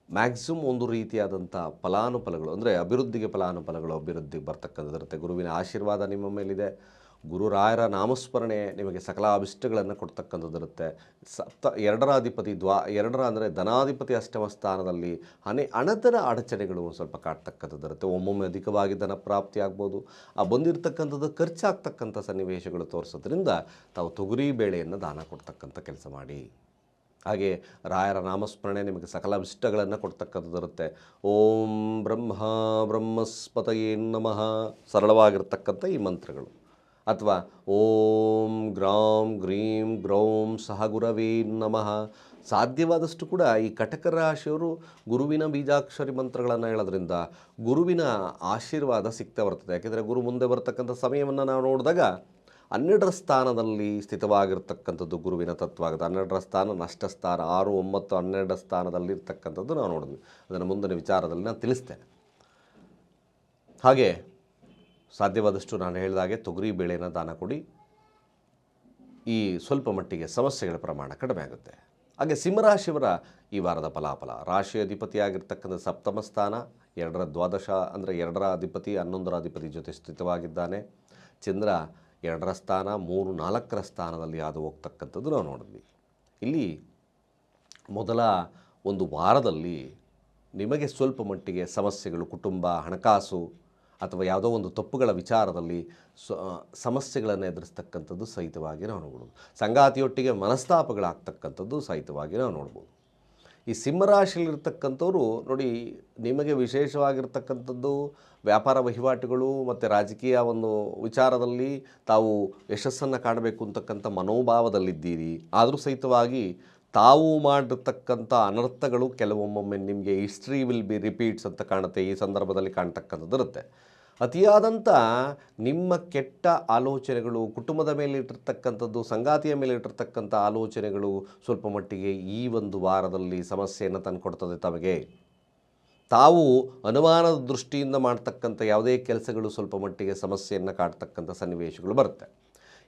ಮ್ಯಾಕ್ಸಿಮಮ್ ಒಂದು ರೀತಿಯಾದಂಥ ಫಲಾನುಫಲಗಳು, ಅಂದರೆ ಅಭಿವೃದ್ಧಿಗೆ ಫಲಾನುಫಲಗಳು, ಅಭಿವೃದ್ಧಿಗೆ ಬರ್ತಕ್ಕಂಥದ್ದಿರುತ್ತೆ. ಗುರುವಿನ ಆಶೀರ್ವಾದ ನಿಮ್ಮ ಮೇಲಿದೆ. ಗುರುರಾಯರ ನಾಮಸ್ಮರಣೆ ನಿಮಗೆ ಸಕಲ ಅಭಿಷ್ಟಗಳನ್ನು ಕೊಡ್ತಕ್ಕಂಥದ್ದಿರುತ್ತೆ. ಸಪ್ತ ಎರಡರ ಅಧಿಪತಿ ದ್ವಾ, ಎರಡರ ಅಂದರೆ ಧನಾಧಿಪತಿ ಅಷ್ಟಮ ಸ್ಥಾನದಲ್ಲಿ ಹಣೆ ಹಣದರ ಅಡಚಣೆಗಳು ಸ್ವಲ್ಪ ಕಾಡ್ತಕ್ಕಂಥದ್ದಿರುತ್ತೆ. ಒಮ್ಮೊಮ್ಮೆ ಅಧಿಕವಾಗಿ ಧನ ಪ್ರಾಪ್ತಿ ಆಗ್ಬೋದು. ಆ ಬಂದಿರತಕ್ಕಂಥದ್ದು ಖರ್ಚಾಗ್ತಕ್ಕಂಥ ಸನ್ನಿವೇಶಗಳು ತೋರಿಸೋದ್ರಿಂದ ತಾವು ತೊಗರಿ, ಬೇಳೆಯನ್ನು ದಾನ ಕೊಡ್ತಕ್ಕಂಥ ಕೆಲಸ ಮಾಡಿ. ಹಾಗೆ ರಾಯರ ನಾಮಸ್ಮರಣೆ ನಿಮಗೆ ಸಕಲ ಇಷ್ಟಗಳನ್ನು ಕೊಡ್ತಕ್ಕಂಥದ್ದು ಇರುತ್ತೆ. ಓಂ ಬ್ರಹ್ಮ ಬ್ರಹ್ಮಸ್ಪತಯೇ ನಮಃ ಸರಳವಾಗಿರ್ತಕ್ಕಂಥ ಈ ಮಂತ್ರಗಳು. ಅಥವಾ ಓಂ ಗ್ರಾಂ ಗ್ರೀಂ ಗ್ರೌಂ ಸಹ ಗುರವೇ ನಮಃ ಸಾಧ್ಯವಾದಷ್ಟು ಕೂಡ ಈ ಕಟಕ ರಾಶಿಯವರು ಗುರುವಿನ ಬೀಜಾಕ್ಷರಿ ಮಂತ್ರಗಳನ್ನು ಹೇಳೋದ್ರಿಂದ ಗುರುವಿನ ಆಶೀರ್ವಾದ ಸಿಗ್ತಾ ಬರ್ತದೆ. ಯಾಕೆಂದರೆ ಗುರು ಮುಂದೆ ಬರ್ತಕ್ಕಂಥ ಸಮಯವನ್ನು ನಾವು ನೋಡಿದಾಗ ಹನ್ನೆರಡರ ಸ್ಥಾನದಲ್ಲಿ ಸ್ಥಿತವಾಗಿರ್ತಕ್ಕಂಥದ್ದು ಗುರುವಿನ ತತ್ವ ಆಗುತ್ತೆ. ಹನ್ನೆರಡರ ಸ್ಥಾನ, ನಷ್ಟ ಸ್ಥಾನ, ಆರು, ಒಂಬತ್ತು ಹನ್ನೆರಡರ ಸ್ಥಾನದಲ್ಲಿ ಇರ್ತಕ್ಕಂಥದ್ದು ನಾವು ನೋಡಿದ್ವಿ. ಅದನ್ನು ಮುಂದಿನ ವಿಚಾರದಲ್ಲಿ ನಾನು ತಿಳಿಸ್ತೇನೆ. ಹಾಗೆ ಸಾಧ್ಯವಾದಷ್ಟು ನಾನು ಹೇಳಿದ ಹಾಗೆ ತೊಗರಿ ಬೇಳೆನ ದಾನ ಕೊಡಿ. ಈ ಸ್ವಲ್ಪ ಮಟ್ಟಿಗೆ ಸಮಸ್ಯೆಗಳ ಪ್ರಮಾಣ ಕಡಿಮೆ ಆಗುತ್ತೆ. ಹಾಗೆ ಸಿಂಹರಾಶಿಯವರ ಈ ವಾರದ ಫಲಾಫಲ, ರಾಶಿ ಅಧಿಪತಿಯಾಗಿರ್ತಕ್ಕಂಥ ಸಪ್ತಮ ಸ್ಥಾನ, ಎರಡರ ದ್ವಾದಶ, ಅಂದರೆ ಎರಡರ ಅಧಿಪತಿ, ಹನ್ನೊಂದರ ಅಧಿಪತಿ ಜೊತೆ ಸ್ಥಿತವಾಗಿದ್ದಾನೆ. ಚಂದ್ರ ಎರಡರ ಸ್ಥಾನ, ಮೂರು ನಾಲ್ಕರ ಸ್ಥಾನದಲ್ಲಿ ಹಾದು ಹೋಗ್ತಕ್ಕಂಥದ್ದು ನಾವು ನೋಡಿದ್ವಿ. ಇಲ್ಲಿ ಮೊದಲ ಒಂದು ವಾರದಲ್ಲಿ ನಿಮಗೆ ಸ್ವಲ್ಪ ಮಟ್ಟಿಗೆ ಸಮಸ್ಯೆಗಳು, ಕುಟುಂಬ, ಹಣಕಾಸು ಅಥವಾ ಯಾವುದೋ ಒಂದು ತಪ್ಪುಗಳ ವಿಚಾರದಲ್ಲಿ ಸಮಸ್ಯೆಗಳನ್ನು ಎದುರಿಸ್ತಕ್ಕಂಥದ್ದು ಸಹಿತವಾಗಿ ನಾವು ನೋಡ್ಬೋದು. ಸಂಗಾತಿಯೊಟ್ಟಿಗೆ ಮನಸ್ತಾಪಗಳಾಗ್ತಕ್ಕಂಥದ್ದು ಸಹಿತವಾಗಿ ನಾವು ನೋಡ್ಬೋದು. ಈ ಸಿಂಹರಾಶಿಯಲ್ಲಿರ್ತಕ್ಕಂಥವ್ರು ನೋಡಿ, ನಿಮಗೆ ವಿಶೇಷವಾಗಿರ್ತಕ್ಕಂಥದ್ದು ವ್ಯಾಪಾರ ವಹಿವಾಟುಗಳು ಮತ್ತು ರಾಜಕೀಯ ಒಂದು ವಿಚಾರದಲ್ಲಿ ತಾವು ಯಶಸ್ಸನ್ನು ಕಾಣಬೇಕು ಅಂತಕ್ಕಂಥ ಮನೋಭಾವದಲ್ಲಿದ್ದೀರಿ. ಆದರೂ ಸಹಿತವಾಗಿ ತಾವು ಮಾಡಿರ್ತಕ್ಕಂಥ ಅನರ್ಥಗಳು ಕೆಲವೊಮ್ಮೊಮ್ಮೆ ನಿಮಗೆ ಹಿಸ್ಟ್ರಿ ವಿಲ್ ಬಿ ರಿಪೀಟ್ಸ್ ಅಂತ ಕಾಣುತ್ತೆ, ಈ ಸಂದರ್ಭದಲ್ಲಿ ಕಾಣ್ತಕ್ಕಂಥದ್ದು ಇರುತ್ತೆ ಅತಿಯಾದಂಥ ನಿಮ್ಮ ಕೆಟ್ಟ ಆಲೋಚನೆಗಳು, ಕುಟುಂಬದ ಮೇಲೆ ಇಟ್ಟಿರ್ತಕ್ಕಂಥದ್ದು, ಸಂಗಾತಿಯ ಮೇಲೆ ಇಟ್ಟಿರ್ತಕ್ಕಂಥ ಆಲೋಚನೆಗಳು ಸ್ವಲ್ಪ ಮಟ್ಟಿಗೆ ಈ ಒಂದು ವಾರದಲ್ಲಿ ಸಮಸ್ಯೆಯನ್ನು ತಂದುಕೊಡ್ತದೆ ತಮಗೆ. ತಾವು ಅನುಮಾನದ ದೃಷ್ಟಿಯಿಂದ ಮಾಡ್ತಕ್ಕಂಥ ಯಾವುದೇ ಕೆಲಸಗಳು ಸ್ವಲ್ಪ ಮಟ್ಟಿಗೆ ಸಮಸ್ಯೆಯನ್ನು ಕಾಡ್ತಕ್ಕಂಥ ಸನ್ನಿವೇಶಗಳು ಬರುತ್ತೆ.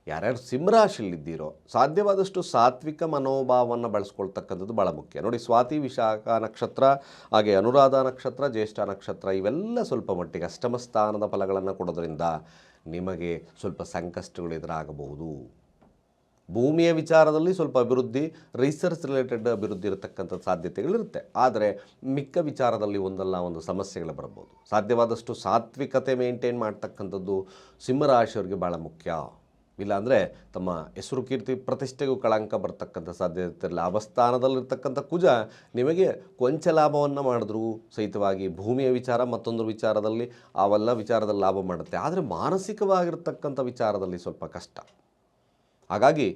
ಯಾರ್ಯಾರು ಸಿಂಹರಾಶಿಯಲ್ಲಿದ್ದೀರೋ ಸಾಧ್ಯವಾದಷ್ಟು ಸಾತ್ವಿಕ ಮನೋಭಾವವನ್ನು ಬಳಸ್ಕೊಳ್ತಕ್ಕಂಥದ್ದು ಭಾಳ ಮುಖ್ಯ. ನೋಡಿ, ಸ್ವಾತಿ, ವಿಶಾಖ ನಕ್ಷತ್ರ, ಹಾಗೆ ಅನುರಾಧ ನಕ್ಷತ್ರ, ಜ್ಯೇಷ್ಠ ನಕ್ಷತ್ರ, ಇವೆಲ್ಲ ಸ್ವಲ್ಪ ಮಟ್ಟಿಗೆ ಅಷ್ಟಮ ಸ್ಥಾನದ ಫಲಗಳನ್ನು ಕೊಡೋದ್ರಿಂದ ನಿಮಗೆ ಸ್ವಲ್ಪ ಸಂಕಷ್ಟಗಳು ಎದುರಾಗಬಹುದು. ಭೂಮಿಯ ವಿಚಾರದಲ್ಲಿ ಸ್ವಲ್ಪ ಅಭಿವೃದ್ಧಿ ರಿಸರ್ಚ್ ರಿಲೇಟೆಡ್ ಅಭಿವೃದ್ಧಿ ಇರತಕ್ಕಂಥ ಸಾಧ್ಯತೆಗಳಿರುತ್ತೆ. ಆದರೆ ಮಿಕ್ಕ ವಿಚಾರದಲ್ಲಿ ಒಂದಲ್ಲ, ಒಂದು ಸಮಸ್ಯೆಗಳು ಬರ್ಬೋದು ಸಾಧ್ಯವಾದಷ್ಟು ಸಾತ್ವಿಕತೆ ಮೇಂಟೈನ್ ಮಾಡ್ತಕ್ಕಂಥದ್ದು ಸಿಂಹರಾಶಿಯವರಿಗೆ ಭಾಳ ಮುಖ್ಯ. ಇಲ್ಲಾಂದರೆ ತಮ್ಮ ಹೆಸರು ಕೀರ್ತಿ ಪ್ರತಿಷ್ಠೆಗೂ ಕಳಂಕ ಬರ್ತಕ್ಕಂಥ ಸಾಧ್ಯತೆ ಇರಲಿಲ್ಲ. ಅವಸ್ಥಾನದಲ್ಲಿರ್ತಕ್ಕಂಥ ಕುಜ ನಿಮಗೆ ಕೊಂಚ ಲಾಭವನ್ನು ಮಾಡಿದ್ರು ಸಹಿತವಾಗಿ ಭೂಮಿಯ ವಿಚಾರ ಮತ್ತೊಂದು ವಿಚಾರದಲ್ಲಿ ಅವೆಲ್ಲ ವಿಚಾರದಲ್ಲಿ ಲಾಭ ಮಾಡುತ್ತೆ. ಆದರೆ ಮಾನಸಿಕವಾಗಿರ್ತಕ್ಕಂಥ ವಿಚಾರದಲ್ಲಿ ಸ್ವಲ್ಪ ಕಷ್ಟ. ಹಾಗಾಗಿ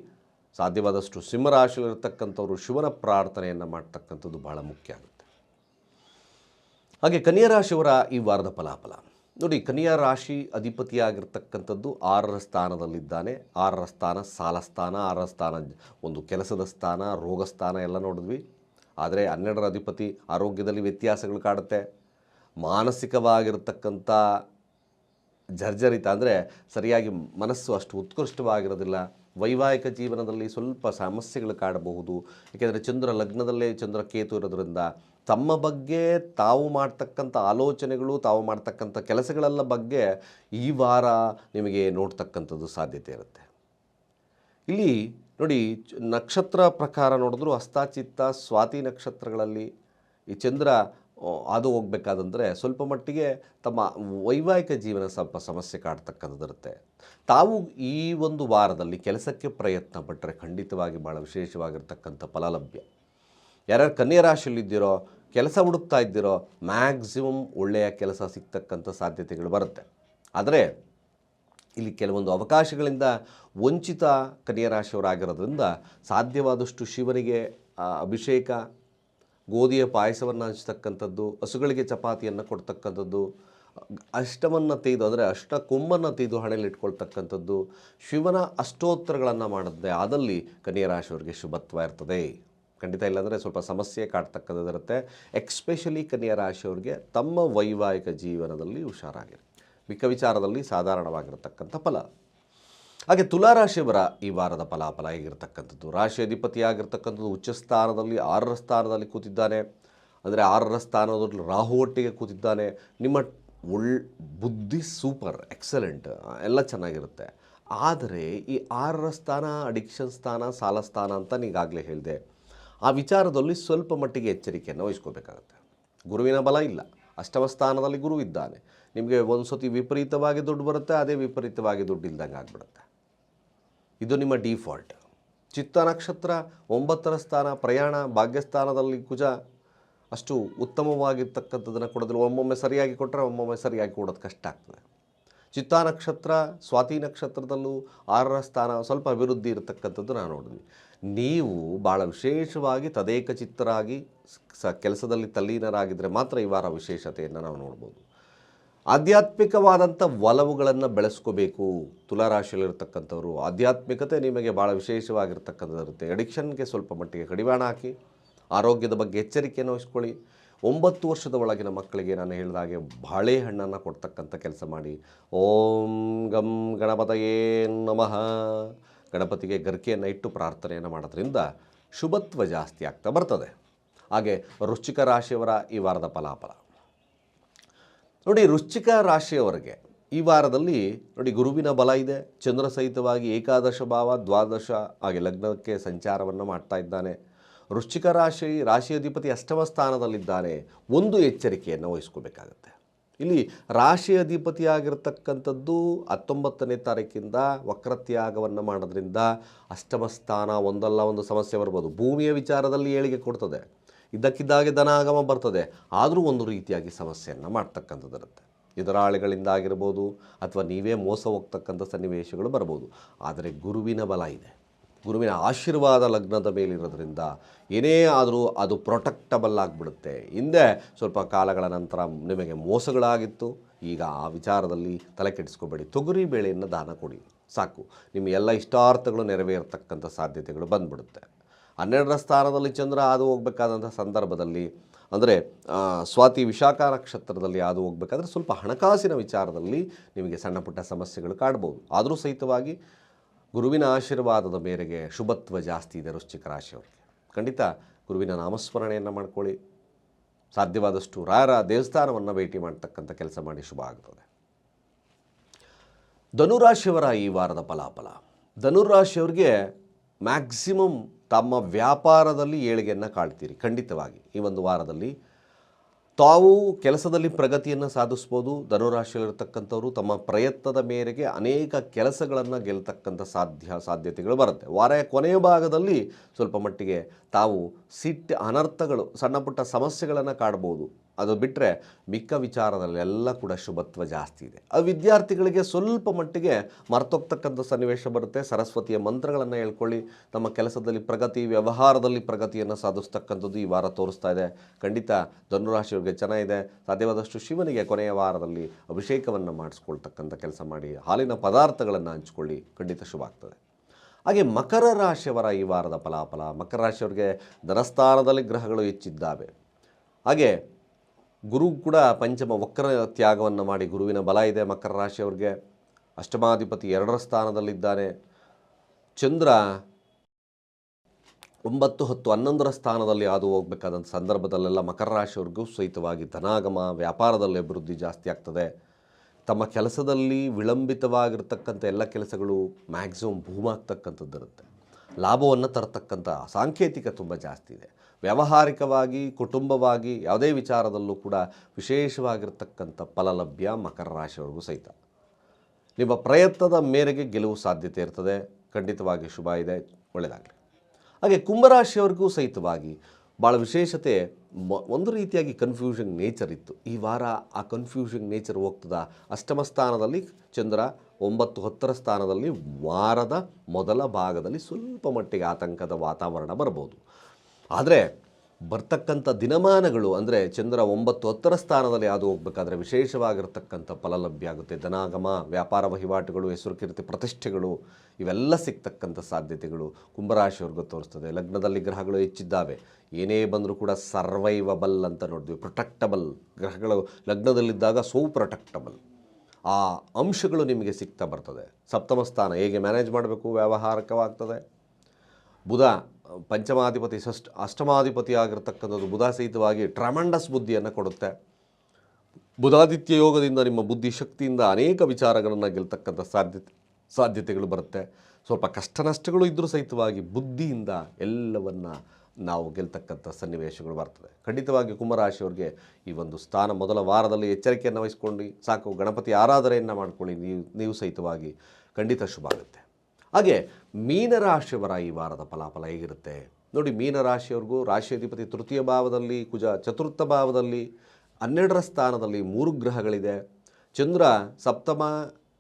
ಸಾಧ್ಯವಾದಷ್ಟು ಸಿಂಹರಾಶಿಯಲ್ಲಿರ್ತಕ್ಕಂಥವ್ರು ಶಿವನ ಪ್ರಾರ್ಥನೆಯನ್ನು ಮಾಡ್ತಕ್ಕಂಥದ್ದು ಬಹಳ ಮುಖ್ಯ ಆಗುತ್ತೆ. ಹಾಗೆ ಕನ್ಯರಾಶಿಯವರ ಈ ವಾರದ ಫಲಾಫಲ. ನೋಡಿ, ಕನ್ಯಾ ರಾಶಿ ಅಧಿಪತಿಯಾಗಿರ್ತಕ್ಕಂಥದ್ದು ಆರರ ಸ್ಥಾನದಲ್ಲಿದ್ದಾನೆ. ಆರರ ಸ್ಥಾನ ಸಾಲ ಸ್ಥಾನ, ಆರರ ಸ್ಥಾನ ಒಂದು ಕೆಲಸದ ಸ್ಥಾನ, ರೋಗ ಸ್ಥಾನ ಎಲ್ಲ ನೋಡಿದ್ವಿ. ಆದರೆ ಹನ್ನೆರಡರ ಅಧಿಪತಿ ಆರೋಗ್ಯದಲ್ಲಿ ವ್ಯತ್ಯಾಸಗಳು ಕಾಡುತ್ತೆ. ಮಾನಸಿಕವಾಗಿರ್ತಕ್ಕಂಥ ಜರ್ಜರಿತ ಅಂದರೆ ಸರಿಯಾಗಿ ಮನಸ್ಸು ಅಷ್ಟು ಉತ್ಕೃಷ್ಟವಾಗಿರೋದಿಲ್ಲ. ವೈವಾಹಿಕ ಜೀವನದಲ್ಲಿ ಸ್ವಲ್ಪ ಸಮಸ್ಯೆಗಳು ಕಾಡಬಹುದು. ಏಕೆಂದರೆ ಚಂದ್ರ ಲಗ್ನದಲ್ಲೇ ಚಂದ್ರ ಕೇತು ಇರೋದ್ರಿಂದ ತಮ್ಮ ಬಗ್ಗೆ ತಾವು ಮಾಡ್ತಕ್ಕಂಥ ಆಲೋಚನೆಗಳು, ತಾವು ಮಾಡ್ತಕ್ಕಂಥ ಕೆಲಸಗಳೆಲ್ಲ ಬಗ್ಗೆ ಈ ವಾರ ನಿಮಗೆ ನೋಡ್ತಕ್ಕಂಥದ್ದು ಸಾಧ್ಯತೆ ಇರುತ್ತೆ. ಇಲ್ಲಿ ನೋಡಿ, ನಕ್ಷತ್ರ ಪ್ರಕಾರ ನೋಡಿದ್ರು ಹಸ್ತಾಚಿತ್ತ ಸ್ವಾತಿ ನಕ್ಷತ್ರಗಳಲ್ಲಿ ಈ ಚಂದ್ರ ಅದು ಹೋಗ್ಬೇಕಾದಂದರೆ ಸ್ವಲ್ಪ ಮಟ್ಟಿಗೆ ತಮ್ಮ ವೈವಾಹಿಕ ಜೀವನ ಸ್ವಲ್ಪ ಸಮಸ್ಯೆ ಕಾಡ್ತಕ್ಕಂಥದ್ದಿರುತ್ತೆ ತಾವು ಈ ಒಂದು ವಾರದಲ್ಲಿ ಕೆಲಸಕ್ಕೆ ಪ್ರಯತ್ನ ಪಟ್ಟರೆ ಖಂಡಿತವಾಗಿ ಭಾಳ ವಿಶೇಷವಾಗಿರ್ತಕ್ಕಂಥ ಫಲ ಲಭ್ಯ ಯಾರ್ಯಾರು ಕನ್ಯಾ ರಾಶಿಯಲ್ಲಿದ್ದೀರೋ, ಕೆಲಸ ಹುಡುಕ್ತಾ ಇದ್ದೀರೋ, ಮ್ಯಾಕ್ಸಿಮಮ್ ಒಳ್ಳೆಯ ಕೆಲಸ ಸಿಗ್ತಕ್ಕಂಥ ಸಾಧ್ಯತೆಗಳು ಬರುತ್ತೆ. ಆದರೆ ಇಲ್ಲಿ ಕೆಲವೊಂದು ಅವಕಾಶಗಳಿಂದ ವಂಚಿತ ಕನ್ಯಾ ರಾಶಿಯವರಾಗಿರೋದ್ರಿಂದ ಸಾಧ್ಯವಾದಷ್ಟು ಶಿವನಿಗೆ ಅಭಿಷೇಕ ಗೋಧಿಯ ಪಾಯಸವನ್ನು ಹಂಚ್ತಕ್ಕಂಥದ್ದು, ಹಸುಗಳಿಗೆ ಚಪಾತಿಯನ್ನು ಕೊಡ್ತಕ್ಕಂಥದ್ದು ಅಷ್ಟವನ್ನು ತೆಗೆದು ಅಂದರೆ ಅಷ್ಟ ಕೊಂಬನ್ನು ತೆಗೆದು ಹಣೆಯಲ್ಲಿ ಇಟ್ಕೊಳ್ತಕ್ಕಂಥದ್ದು, ಶಿವನ ಅಷ್ಟೋತ್ತರಗಳನ್ನು ಮಾಡಿದ್ರೆ ಆದಲ್ಲಿ ಕನ್ಯಾ ರಾಶಿಯವರಿಗೆ ಶುಭತ್ವ ಇರ್ತದೆ. ಖಂಡಿತ ಇಲ್ಲಾಂದರೆ ಸ್ವಲ್ಪ ಸಮಸ್ಯೆ ಕಾಡ್ತಕ್ಕಂಥದ್ದಿರುತ್ತೆ. ಎಕ್ಸ್ಪೆಷಲಿ ಕನ್ಯಾ ರಾಶಿಯವರಿಗೆ ತಮ್ಮ ವೈವಾಹಿಕ ಜೀವನದಲ್ಲಿ ಹುಷಾರಾಗಿರಿ. ಮಿಕ್ಕ ವಿಚಾರದಲ್ಲಿ ಸಾಧಾರಣವಾಗಿರತಕ್ಕಂಥ ಫಲ. ಹಾಗೆ ತುಲಾರಾಶಿಯವರ ಈ ವಾರದ ಫಲಾಫಲ ಹೇಗಿರ್ತಕ್ಕಂಥದ್ದು? ರಾಶಿ ಅಧಿಪತಿಯಾಗಿರ್ತಕ್ಕಂಥದ್ದು ಉಚ್ಚ ಸ್ಥಾನದಲ್ಲಿ ಆರರ ಸ್ಥಾನದಲ್ಲಿ ಕೂತಿದ್ದಾನೆ. ಅಂದರೆ ಆರರ ಸ್ಥಾನದಲ್ಲಿ ರಾಹು ಒಟ್ಟಿಗೆ ಕೂತಿದ್ದಾನೆ. ನಿಮ್ಮ ಒಳ್, ಬುದ್ಧಿ ಸೂಪರ್, ಎಕ್ಸಲೆಂಟ್, ಎಲ್ಲ ಚೆನ್ನಾಗಿರುತ್ತೆ. ಆದರೆ ಈ ಆರರ ಸ್ಥಾನ, ಅಡಿಕ್ಷನ್ ಸ್ಥಾನ, ಸಾಲ ಸ್ಥಾನ ಅಂತ ನೀಗಾಗಲೇ ಹೇಳಿದೆ. ಆ ವಿಚಾರದಲ್ಲಿ ಸ್ವಲ್ಪ ಮಟ್ಟಿಗೆ ಎಚ್ಚರಿಕೆಯನ್ನು ವಹಿಸ್ಕೋಬೇಕಾಗತ್ತೆ. ಗುರುವಿನ ಬಲ ಇಲ್ಲ. ಅಷ್ಟಮ ಸ್ಥಾನದಲ್ಲಿ ಗುರು ಇದ್ದಾನೆ ನಿಮಗೆ ಒಂದು ಸತಿ ವಿಪರೀತವಾಗಿ ದುಡ್ಡು ಬರುತ್ತೆ, ಅದೇ ವಿಪರೀತವಾಗಿ ದುಡ್ಡು ಇಲ್ದಂಗೆ ಆಗಿಬಿಡುತ್ತೆ. ಇದು ನಿಮ್ಮ ಡಿಫಾಲ್ಟ್. ಚಿತ್ತ ನಕ್ಷತ್ರ ಒಂಬತ್ತರ ಸ್ಥಾನ, ಪ್ರಯಾಣ, ಭಾಗ್ಯಸ್ಥಾನದಲ್ಲಿ ಕುಜ ಅಷ್ಟು ಉತ್ತಮವಾಗಿರ್ತಕ್ಕಂಥದ್ದನ್ನು ಕೊಡೋದಿಲ್ಲ. ಒಮ್ಮೊಮ್ಮೆ ಸರಿಯಾಗಿ ಕೊಟ್ಟರೆ ಒಮ್ಮೊಮ್ಮೆ ಸರಿಯಾಗಿ ಕೊಡೋದು ಕಷ್ಟ ಆಗ್ತದೆ. ಚಿತ್ತ ನಕ್ಷತ್ರ, ಸ್ವಾತಿ ನಕ್ಷತ್ರದಲ್ಲೂ ಆರರ ಸ್ಥಾನ, ಸ್ವಲ್ಪ ಅಭಿವೃದ್ಧಿ ಇರತಕ್ಕಂಥದ್ದು ನಾನು ನೋಡಿದ್ವಿ. ನೀವು ಭಾಳ ವಿಶೇಷವಾಗಿ ತದೇಕ ಚಿತ್ತರಾಗಿ ಸ ಕೆಲಸದಲ್ಲಿ ತಲ್ಲೀನರಾಗಿದ್ದರೆ ಮಾತ್ರ ಈ ವಾರ ವಿಶೇಷತೆಯನ್ನು ನಾವು ನೋಡ್ಬೋದು. ಆಧ್ಯಾತ್ಮಿಕವಾದಂಥ ಒಲವುಗಳನ್ನು ಬೆಳೆಸ್ಕೋಬೇಕು. ತುಲಾರಾಶಿಯಲ್ಲಿರ್ತಕ್ಕಂಥವ್ರು, ಆಧ್ಯಾತ್ಮಿಕತೆ ನಿಮಗೆ ಭಾಳ ವಿಶೇಷವಾಗಿರ್ತಕ್ಕಂಥದ್ದು ಇರುತ್ತೆ ಅಡಿಕ್ಷನ್ಗೆ ಸ್ವಲ್ಪ ಮಟ್ಟಿಗೆ ಕಡಿವಾಣ ಹಾಕಿ, ಆರೋಗ್ಯದ ಬಗ್ಗೆ ಎಚ್ಚರಿಕೆಯನ್ನು ವಹಿಸ್ಕೊಳ್ಳಿ. ಒಂಬತ್ತು ವರ್ಷದ ಒಳಗಿನ ಮಕ್ಕಳಿಗೆ ನಾನು ಹೇಳಿದ ಹಾಗೆ ಬಾಳೆಹಣ್ಣನ್ನು ಕೊಡ್ತಕ್ಕಂಥ ಕೆಲಸ ಮಾಡಿ. ಓಂ ಗಂ ಗಣಪತಯೇ ನಮಃ. ಗಣಪತಿಗೆ ಗರಿಕೆಯನ್ನು ಇಟ್ಟು ಪ್ರಾರ್ಥನೆಯನ್ನು ಮಾಡೋದ್ರಿಂದ ಶುಭತ್ವ ಜಾಸ್ತಿ ಆಗ್ತಾ ಬರ್ತದೆ. ಹಾಗೆ ರುಚಿಕ ರಾಶಿಯವರ ಈ ವಾರದ ಫಲಾಫಲ. ನೋಡಿ, ವೃಶ್ಚಿಕ ರಾಶಿಯವರಿಗೆ ಈ ವಾರದಲ್ಲಿ ನೋಡಿ, ಗುರುವಿನ ಬಲ ಇದೆ. ಚಂದ್ರ ಸಹಿತವಾಗಿ ಏಕಾದಶ ಭಾವ, ದ್ವಾದಶ, ಹಾಗೆ ಲಗ್ನಕ್ಕೆ ಸಂಚಾರವನ್ನು ಮಾಡ್ತಾ ಇದ್ದಾನೆ. ವೃಶ್ಚಿಕ ರಾಶಿ ರಾಶಿ ಅಧಿಪತಿ ಅಷ್ಟಮ ಸ್ಥಾನದಲ್ಲಿದ್ದಾನೆ ಒಂದು ಎಚ್ಚರಿಕೆಯನ್ನು ವಹಿಸ್ಕೋಬೇಕಾಗತ್ತೆ. ಇಲ್ಲಿ ರಾಶಿ ಅಧಿಪತಿಯಾಗಿರ್ತಕ್ಕಂಥದ್ದು ಹತ್ತೊಂಬತ್ತನೇ ತಾರೀಕಿಂದ ವಕ್ರತ್ಯಾಗವನ್ನು ಮಾಡೋದ್ರಿಂದ ಅಷ್ಟಮ ಸ್ಥಾನ ಒಂದಲ್ಲ, ಒಂದು ಸಮಸ್ಯೆ ಬರ್ಬೋದು. ಭೂಮಿಯ ವಿಚಾರದಲ್ಲಿ ಏಳಿಗೆ ಕೊಡ್ತದೆ. ಇದ್ದಕ್ಕಿದ್ದಾಗೆ ಧನಾಗಮ ಬರ್ತದೆ. ಆದರೂ ಒಂದು ರೀತಿಯಾಗಿ ಸಮಸ್ಯೆಯನ್ನು ಮಾಡ್ತಕ್ಕಂಥದ್ದಿರುತ್ತೆ. ಆಗಿರ್ಬೋದು ಅಥವಾ ನೀವೇ ಮೋಸ ಹೋಗ್ತಕ್ಕಂಥ ಸನ್ನಿವೇಶಗಳು ಬರ್ಬೋದು. ಆದರೆ ಗುರುವಿನ ಬಲ ಇದೆ. ಗುರುವಿನ ಆಶೀರ್ವಾದ ಲಗ್ನದ ಮೇಲಿರೋದ್ರಿಂದ ಏನೇ ಆದರೂ ಅದು ಪ್ರೊಟೆಕ್ಟಬಲ್ ಆಗಿಬಿಡುತ್ತೆ. ಹಿಂದೆ ಸ್ವಲ್ಪ ಕಾಲಗಳ ನಂತರ ನಿಮಗೆ ಮೋಸಗಳಾಗಿತ್ತು. ಈಗ ಆ ವಿಚಾರದಲ್ಲಿ ತಲೆ ಕೆಡಿಸ್ಕೋಬೇಡಿ. ತೊಗರಿ ಬೇಳೆಯನ್ನು ದಾನ ಕೊಡಿ. ಸಾಕು. ನಿಮ್ಮ ಎಲ್ಲ ಇಷ್ಟಾರ್ಥಗಳು ನೆರವೇರ್ತಕ್ಕಂಥ ಸಾಧ್ಯತೆಗಳು ಬಂದ್ಬಿಡುತ್ತೆ. ಹನ್ನೆರಡರ ಸ್ಥಾನದಲ್ಲಿ ಚಂದ್ರ ಹಾದು ಹೋಗಬೇಕಾದಂಥ ಸಂದರ್ಭದಲ್ಲಿ, ಅಂದರೆ ಸ್ವಾತಿ ವಿಶಾಖ ನಕ್ಷತ್ರದಲ್ಲಿ ಹಾದು ಹೋಗಬೇಕಾದ್ರೆ ಸ್ವಲ್ಪ ಹಣಕಾಸಿನ ವಿಚಾರದಲ್ಲಿ ನಿಮಗೆ ಸಣ್ಣ ಪುಟ್ಟ ಸಮಸ್ಯೆಗಳು ಕಾಡ್ಬೋದು ಆದರೂ ಸಹಿತವಾಗಿ ಗುರುವಿನ ಆಶೀರ್ವಾದದ ಮೇರೆಗೆ ಶುಭತ್ವ ಜಾಸ್ತಿ ಇದೆ ವೃಶ್ಚಿಕ ರಾಶಿಯವರಿಗೆ. ಖಂಡಿತ ಗುರುವಿನ ನಾಮಸ್ಮರಣೆಯನ್ನು ಮಾಡ್ಕೊಳ್ಳಿ. ಸಾಧ್ಯವಾದಷ್ಟು ರಾಯರ ದೇವಸ್ಥಾನವನ್ನು ಭೇಟಿ ಮಾಡ್ತಕ್ಕಂಥ ಕೆಲಸ ಮಾಡಿ ಶುಭ ಆಗ್ತದೆ. ಧನುರಾಶಿಯವರ ಈ ವಾರದ ಫಲಾಫಲ. ಧನುರಾಶಿಯವ್ರಿಗೆ ಮ್ಯಾಕ್ಸಿಮಮ್ ತಮ್ಮ ವ್ಯಾಪಾರದಲ್ಲಿ ಏಳಿಗೆಯನ್ನು ಕಾಣ್ತೀರಿ, ಖಂಡಿತವಾಗಿ. ಈ ಒಂದು ವಾರದಲ್ಲಿ ತಾವು ಕೆಲಸದಲ್ಲಿ ಪ್ರಗತಿಯನ್ನು ಸಾಧಿಸ್ಬೋದು. ಧನುರಾಶಿಯಲ್ಲಿರ್ತಕ್ಕಂಥವ್ರು ತಮ್ಮ ಪ್ರಯತ್ನದ ಮೇರೆಗೆ ಅನೇಕ ಕೆಲಸಗಳನ್ನು ಗೆಲ್ತಕ್ಕಂಥ ಸಾಧ್ಯ, ಸಾಧ್ಯತೆಗಳು ಬರುತ್ತೆ. ವಾರ ಕೊನೆಯ ಭಾಗದಲ್ಲಿ ಸ್ವಲ್ಪ ಮಟ್ಟಿಗೆ ತಾವು ಸಿಟ್ಟು ಅನರ್ಥಗಳು ಸಣ್ಣ ಪುಟ್ಟ ಸಮಸ್ಯೆಗಳನ್ನು ಕಾಡ್ಬೋದು. ಅದು ಬಿಟ್ಟರೆ ಮಿಕ್ಕ ವಿಚಾರದಲ್ಲೆಲ್ಲ ಕೂಡ ಶುಭತ್ವ ಜಾಸ್ತಿ ಇದೆ. ಆ ವಿದ್ಯಾರ್ಥಿಗಳಿಗೆ ಸ್ವಲ್ಪ ಮಟ್ಟಿಗೆ ಮರ್ತೋಗ್ತಕ್ಕಂಥ ಸನ್ನಿವೇಶ ಬರುತ್ತೆ. ಸರಸ್ವತಿಯ ಮಂತ್ರಗಳನ್ನು ಹೇಳ್ಕೊಳ್ಳಿ. ತಮ್ಮ ಕೆಲಸದಲ್ಲಿ ಪ್ರಗತಿ, ವ್ಯವಹಾರದಲ್ಲಿ ಪ್ರಗತಿಯನ್ನು ಸಾಧಿಸ್ತಕ್ಕಂಥದ್ದು ಈ ವಾರ ತೋರಿಸ್ತಾ ಇದೆ. ಖಂಡಿತ ಧನುರಾಶಿಯವ್ರಿಗೆ ಚೆನ್ನಾಗಿದೆ. ಸಾಧ್ಯವಾದಷ್ಟು ಶಿವನಿಗೆ ಕೊನೆಯ ವಾರದಲ್ಲಿ ಅಭಿಷೇಕವನ್ನು ಮಾಡಿಸ್ಕೊಳ್ತಕ್ಕಂಥ ಕೆಲಸ ಮಾಡಿ, ಹಾಲಿನ ಪದಾರ್ಥಗಳನ್ನು ಹಂಚ್ಕೊಳ್ಳಿ. ಖಂಡಿತ ಶುಭ ಆಗ್ತದೆ. ಹಾಗೆ ಮಕರ ರಾಶಿಯವರ ಈ ವಾರದ ಫಲಾಫಲ, ಮಕರ ರಾಶಿಯವರಿಗೆ ಧನಸ್ಥಾನದಲ್ಲಿ ಗ್ರಹಗಳು ಹೆಚ್ಚಿದ್ದಾವೆ. ಹಾಗೆ ಗುರು ಕೂಡ ಪಂಚಮ ವಕ್ರ ತ್ಯಾಗವನ್ನು ಮಾಡಿ ಗುರುವಿನ ಬಲ ಇದೆ. ಮಕರ ರಾಶಿಯವ್ರಿಗೆ ಅಷ್ಟಮಾಧಿಪತಿ ಎರಡರ ಸ್ಥಾನದಲ್ಲಿದ್ದಾನೆ. ಚಂದ್ರ ಒಂಬತ್ತು ಹತ್ತು ಹನ್ನೊಂದರ ಸ್ಥಾನದಲ್ಲಿ ಹಾದು ಹೋಗಬೇಕಾದಂಥ ಸಂದರ್ಭದಲ್ಲೆಲ್ಲ ಮಕರ ರಾಶಿಯವ್ರಿಗೂ ಸಹಿತವಾಗಿ ಧನಾಗಮ, ವ್ಯಾಪಾರದಲ್ಲಿ ಅಭಿವೃದ್ಧಿ ಜಾಸ್ತಿ ಆಗ್ತದೆ. ತಮ್ಮ ಕೆಲಸದಲ್ಲಿ ವಿಳಂಬಿತವಾಗಿರ್ತಕ್ಕಂಥ ಎಲ್ಲ ಕೆಲಸಗಳು ಮ್ಯಾಕ್ಸಿಮಮ್ ಭೂಮಾಗ್ತಕ್ಕಂಥದ್ದಿರುತ್ತೆ. ಲಾಭವನ್ನು ತರತಕ್ಕಂಥ ಸಾಂಕೇತಿಕ ತುಂಬ ಜಾಸ್ತಿ ಇದೆ. ವ್ಯಾವಹಾರಿಕವಾಗಿ, ಕುಟುಂಬವಾಗಿ ಯಾವುದೇ ವಿಚಾರದಲ್ಲೂ ಕೂಡ ವಿಶೇಷವಾಗಿರ್ತಕ್ಕಂಥ ಫಲಲಭ್ಯ ಮಕರ ರಾಶಿಯವರೆಗೂ ಸಹಿತ. ನಿಮ್ಮ ಪ್ರಯತ್ನದ ಮೇರೆಗೆ ಗೆಲುವು ಸಾಧ್ಯತೆ ಇರ್ತದೆ. ಖಂಡಿತವಾಗಿ ಶುಭ ಇದೆ. ಒಳ್ಳೆಯದಾಗಲಿ ಹಾಗೆ ಕುಂಭರಾಶಿಯವರಿಗೂ ಸಹಿತವಾಗಿ ಭಾಳ ವಿಶೇಷತೆ ಒಂದು ರೀತಿಯಾಗಿ ಕನ್ಫ್ಯೂಷನ್ ನೇಚರ್ ಇತ್ತು. ಈ ವಾರ ಆ ಕನ್ಫ್ಯೂಷನ್ ನೇಚರ್ ಹೋಗ್ತದ. ಅಷ್ಟಮ ಸ್ಥಾನದಲ್ಲಿ ಚಂದ್ರ, ಒಂಬತ್ತು ಹತ್ತರ ಸ್ಥಾನದಲ್ಲಿ ವಾರದ ಮೊದಲ ಭಾಗದಲ್ಲಿ ಸ್ವಲ್ಪ ಮಟ್ಟಿಗೆ ಆತಂಕದ ವಾತಾವರಣ ಬರ್ಬೋದು ಆದರೆ ಬರ್ತಕ್ಕಂಥ ದಿನಮಾನಗಳು ಅಂದರೆ ಚಂದ್ರ ಒಂಬತ್ತು ಹತ್ತರ ಸ್ಥಾನದಲ್ಲಿ ಅದು ಹೋಗಬೇಕಾದ್ರೆ ವಿಶೇಷವಾಗಿರ್ತಕ್ಕಂಥ ಫಲ ಲಭ್ಯ ಆಗುತ್ತೆ. ಧನಾಗಮ, ವ್ಯಾಪಾರ ವಹಿವಾಟುಗಳು, ಹೆಸರು ಕೀರ್ತಿ ಪ್ರತಿಷ್ಠೆಗಳು, ಇವೆಲ್ಲ ಸಿಗ್ತಕ್ಕಂಥ ಸಾಧ್ಯತೆಗಳು ಕುಂಭರಾಶಿಯವ್ರಿಗೂ ತೋರಿಸ್ತದೆ. ಲಗ್ನದಲ್ಲಿ ಗ್ರಹಗಳು ಹೆಚ್ಚಿದ್ದಾವೆ. ಏನೇ ಬಂದರೂ ಕೂಡ ಸರ್ವೈವಬಲ್ ಅಂತ ನೋಡಿದ್ವಿ ಪ್ರೊಟೆಕ್ಟಬಲ್ ಗ್ರಹಗಳು ಲಗ್ನದಲ್ಲಿದ್ದಾಗ ಸೋ ಪ್ರೊಟೆಕ್ಟಬಲ್ ಆ ಅಂಶಗಳು ನಿಮಗೆ ಸಿಗ್ತಾ ಬರ್ತದೆ. ಸಪ್ತಮ ಸ್ಥಾನ ಹೇಗೆ ಮ್ಯಾನೇಜ್ ಮಾಡಬೇಕು ವ್ಯಾವಹಾರಿಕವಾಗ್ತದೆ. ಬುಧ, ಪಂಚಮಾಧಿಪತಿ, ಷಷ್ಠ ಅಷ್ಟಮಾಧಿಪತಿ ಆಗಿರತಕ್ಕಂಥದ್ದು ಬುಧ ಸಹಿತವಾಗಿ ಟ್ರಮಂಡಸ್ ಬುದ್ಧಿಯನ್ನು ಕೊಡುತ್ತೆ. ಬುಧಾದಿತ್ಯ ಯೋಗದಿಂದ ನಿಮ್ಮ ಬುದ್ಧಿ ಶಕ್ತಿಯಿಂದ ಅನೇಕ ವಿಚಾರಗಳನ್ನು ಗೆಲ್ತಕ್ಕಂಥ ಸಾಧ್ಯತೆ, ಸಾಧ್ಯತೆಗಳು ಬರುತ್ತೆ. ಸ್ವಲ್ಪ ಕಷ್ಟ ನಷ್ಟಗಳು ಇದ್ದರೂ ಸಹಿತವಾಗಿ ಬುದ್ಧಿಯಿಂದ ಎಲ್ಲವನ್ನು ನಾವು ಗೆಲ್ತಕ್ಕಂಥ ಸನ್ನಿವೇಶಗಳು ಬರ್ತದೆ ಖಂಡಿತವಾಗಿ ಕುಂಭರಾಶಿಯವ್ರಿಗೆ ಈ ಒಂದು ಸ್ಥಾನ ಮೊದಲ ವಾರದಲ್ಲಿ ಎಚ್ಚರಿಕೆಯನ್ನು ವಹಿಸ್ಕೊಂಡು, ಸಾಕು, ಗಣಪತಿ ಆರಾಧನೆಯನ್ನು ಮಾಡ್ಕೊಳ್ಳಿ, ನೀವು ನೀವು ಸಹಿತವಾಗಿ ಖಂಡಿತ ಶುಭ ಆಗುತ್ತೆ. ಹಾಗೆ ಮೀನರಾಶಿಯವರ ಈ ವಾರದ ಫಲಾಫಲ ಹೇಗಿರುತ್ತೆ? ನೋಡಿ, ಮೀನರಾಶಿಯವ್ರಿಗೂ ರಾಶಿಯಾಧಿಪತಿ ತೃತೀಯ ಭಾವದಲ್ಲಿ, ಕುಜ ಚತುರ್ಥ ಭಾವದಲ್ಲಿ, ಹನ್ನೆರಡರ ಸ್ಥಾನದಲ್ಲಿ ಮೂರು ಗ್ರಹಗಳಿದೆ. ಚಂದ್ರ ಸಪ್ತಮ,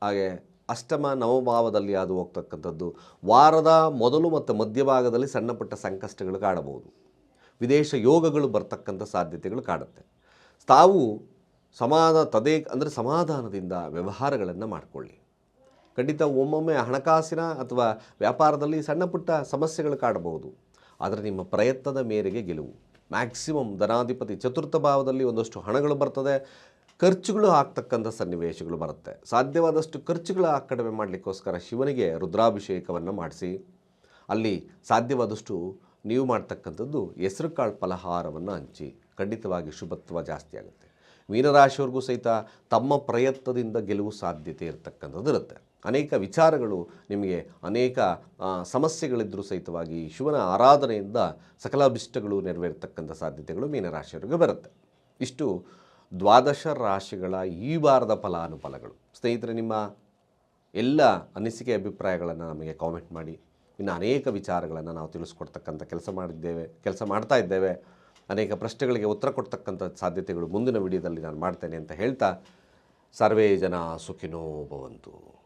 ಹಾಗೆ ಅಷ್ಟಮ ನವಭಾವದಲ್ಲಿ ಅದು ಹೋಗ್ತಕ್ಕಂಥದ್ದು. ವಾರದ ಮೊದಲು ಮತ್ತು ಮಧ್ಯಭಾಗದಲ್ಲಿ ಸಣ್ಣಪುಟ್ಟ ಸಂಕಷ್ಟಗಳು ಕಾಣಬಹುದು. ವಿದೇಶ ಯೋಗಗಳು ಬರ್ತಕ್ಕಂಥ ಸಾಧ್ಯತೆಗಳು ಕಾಡುತ್ತೆ ತಾವು ಸಮಾನ ತದೇ, ಅಂದರೆ ಸಮಾಧಾನದಿಂದ ವ್ಯವಹಾರಗಳನ್ನು ಮಾಡಿಕೊಳ್ಳಿ. ಖಂಡಿತ ಒಮ್ಮೊಮ್ಮೆ ಹಣಕಾಸಿನ ಅಥವಾ ವ್ಯಾಪಾರದಲ್ಲಿ ಸಣ್ಣ ಪುಟ್ಟ ಸಮಸ್ಯೆಗಳು ಕಾಡಬಹುದು. ಆದರೆ ನಿಮ್ಮ ಪ್ರಯತ್ನದ ಮೇರೆಗೆ ಗೆಲುವು. ಮ್ಯಾಕ್ಸಿಮಮ್ ಧನಾಧಿಪತಿ ಚತುರ್ಥ ಭಾವದಲ್ಲಿ ಒಂದಷ್ಟು ಹಣಗಳು ಬರ್ತದೆ. ಖರ್ಚುಗಳು ಆಗ್ತಕ್ಕಂಥ ಸನ್ನಿವೇಶಗಳು ಬರುತ್ತೆ. ಸಾಧ್ಯವಾದಷ್ಟು ಖರ್ಚುಗಳ ಕಡಿಮೆ ಮಾಡಲಿಕ್ಕೋಸ್ಕರ ಶಿವನಿಗೆ ರುದ್ರಾಭಿಷೇಕವನ್ನು ಮಾಡಿಸಿ. ಅಲ್ಲಿ ಸಾಧ್ಯವಾದಷ್ಟು ನೀವು ಮಾಡ್ತಕ್ಕಂಥದ್ದು ಹೆಸರು ಕಾಳು ಫಲಹಾರವನ್ನು ಹಂಚಿ. ಖಂಡಿತವಾಗಿ ಶುಭತ್ವ ಜಾಸ್ತಿ ಆಗುತ್ತೆ. ಮೀನರಾಶಿಯವ್ರಿಗೂ ಸಹಿತ ತಮ್ಮ ಪ್ರಯತ್ನದಿಂದ ಗೆಲುವು ಸಾಧ್ಯತೆ ಇರತಕ್ಕಂಥದ್ದು ಇರುತ್ತೆ. ಅನೇಕ ವಿಚಾರಗಳು ನಿಮಗೆ ಅನೇಕ ಸಮಸ್ಯೆಗಳಿದ್ದರೂ ಸಹಿತವಾಗಿ ಶಿವನ ಆರಾಧನೆಯಿಂದ ಸಕಲಾಭಿಷ್ಟಗಳು ನೆರವೇರ್ತಕ್ಕಂಥ ಸಾಧ್ಯತೆಗಳು ಮೀನರಾಶಿಯವರಿಗೆ ಬರುತ್ತೆ. ಇಷ್ಟು ದ್ವಾದಶ ರಾಶಿಗಳ ಈ ವಾರದ ಫಲಾನುಫಲಗಳು. ಸ್ನೇಹಿತರೆ, ನಿಮ್ಮ ಎಲ್ಲ ಅನಿಸಿಕೆ ಅಭಿಪ್ರಾಯಗಳನ್ನು ನಮಗೆ ಕಾಮೆಂಟ್ ಮಾಡಿ. ಇನ್ನು ಅನೇಕ ವಿಚಾರಗಳನ್ನು ನಾವು ತಿಳಿಸ್ಕೊಡ್ತಕ್ಕಂಥ ಕೆಲಸ ಮಾಡಿದ್ದೇವೆ, ಕೆಲಸ ಮಾಡ್ತಾ ಇದ್ದೇವೆ. ಅನೇಕ ಪ್ರಶ್ನೆಗಳಿಗೆ ಉತ್ತರ ಕೊಡ್ತಕ್ಕಂಥ ಸಾಧ್ಯತೆಗಳು ಮುಂದಿನ ವಿಡಿಯೋದಲ್ಲಿ ನಾನು ಮಾಡ್ತೇನೆ ಅಂತ ಹೇಳ್ತಾ, ಸರ್ವೇ ಜನ ಸುಖಿನೋ ಭವಂತು.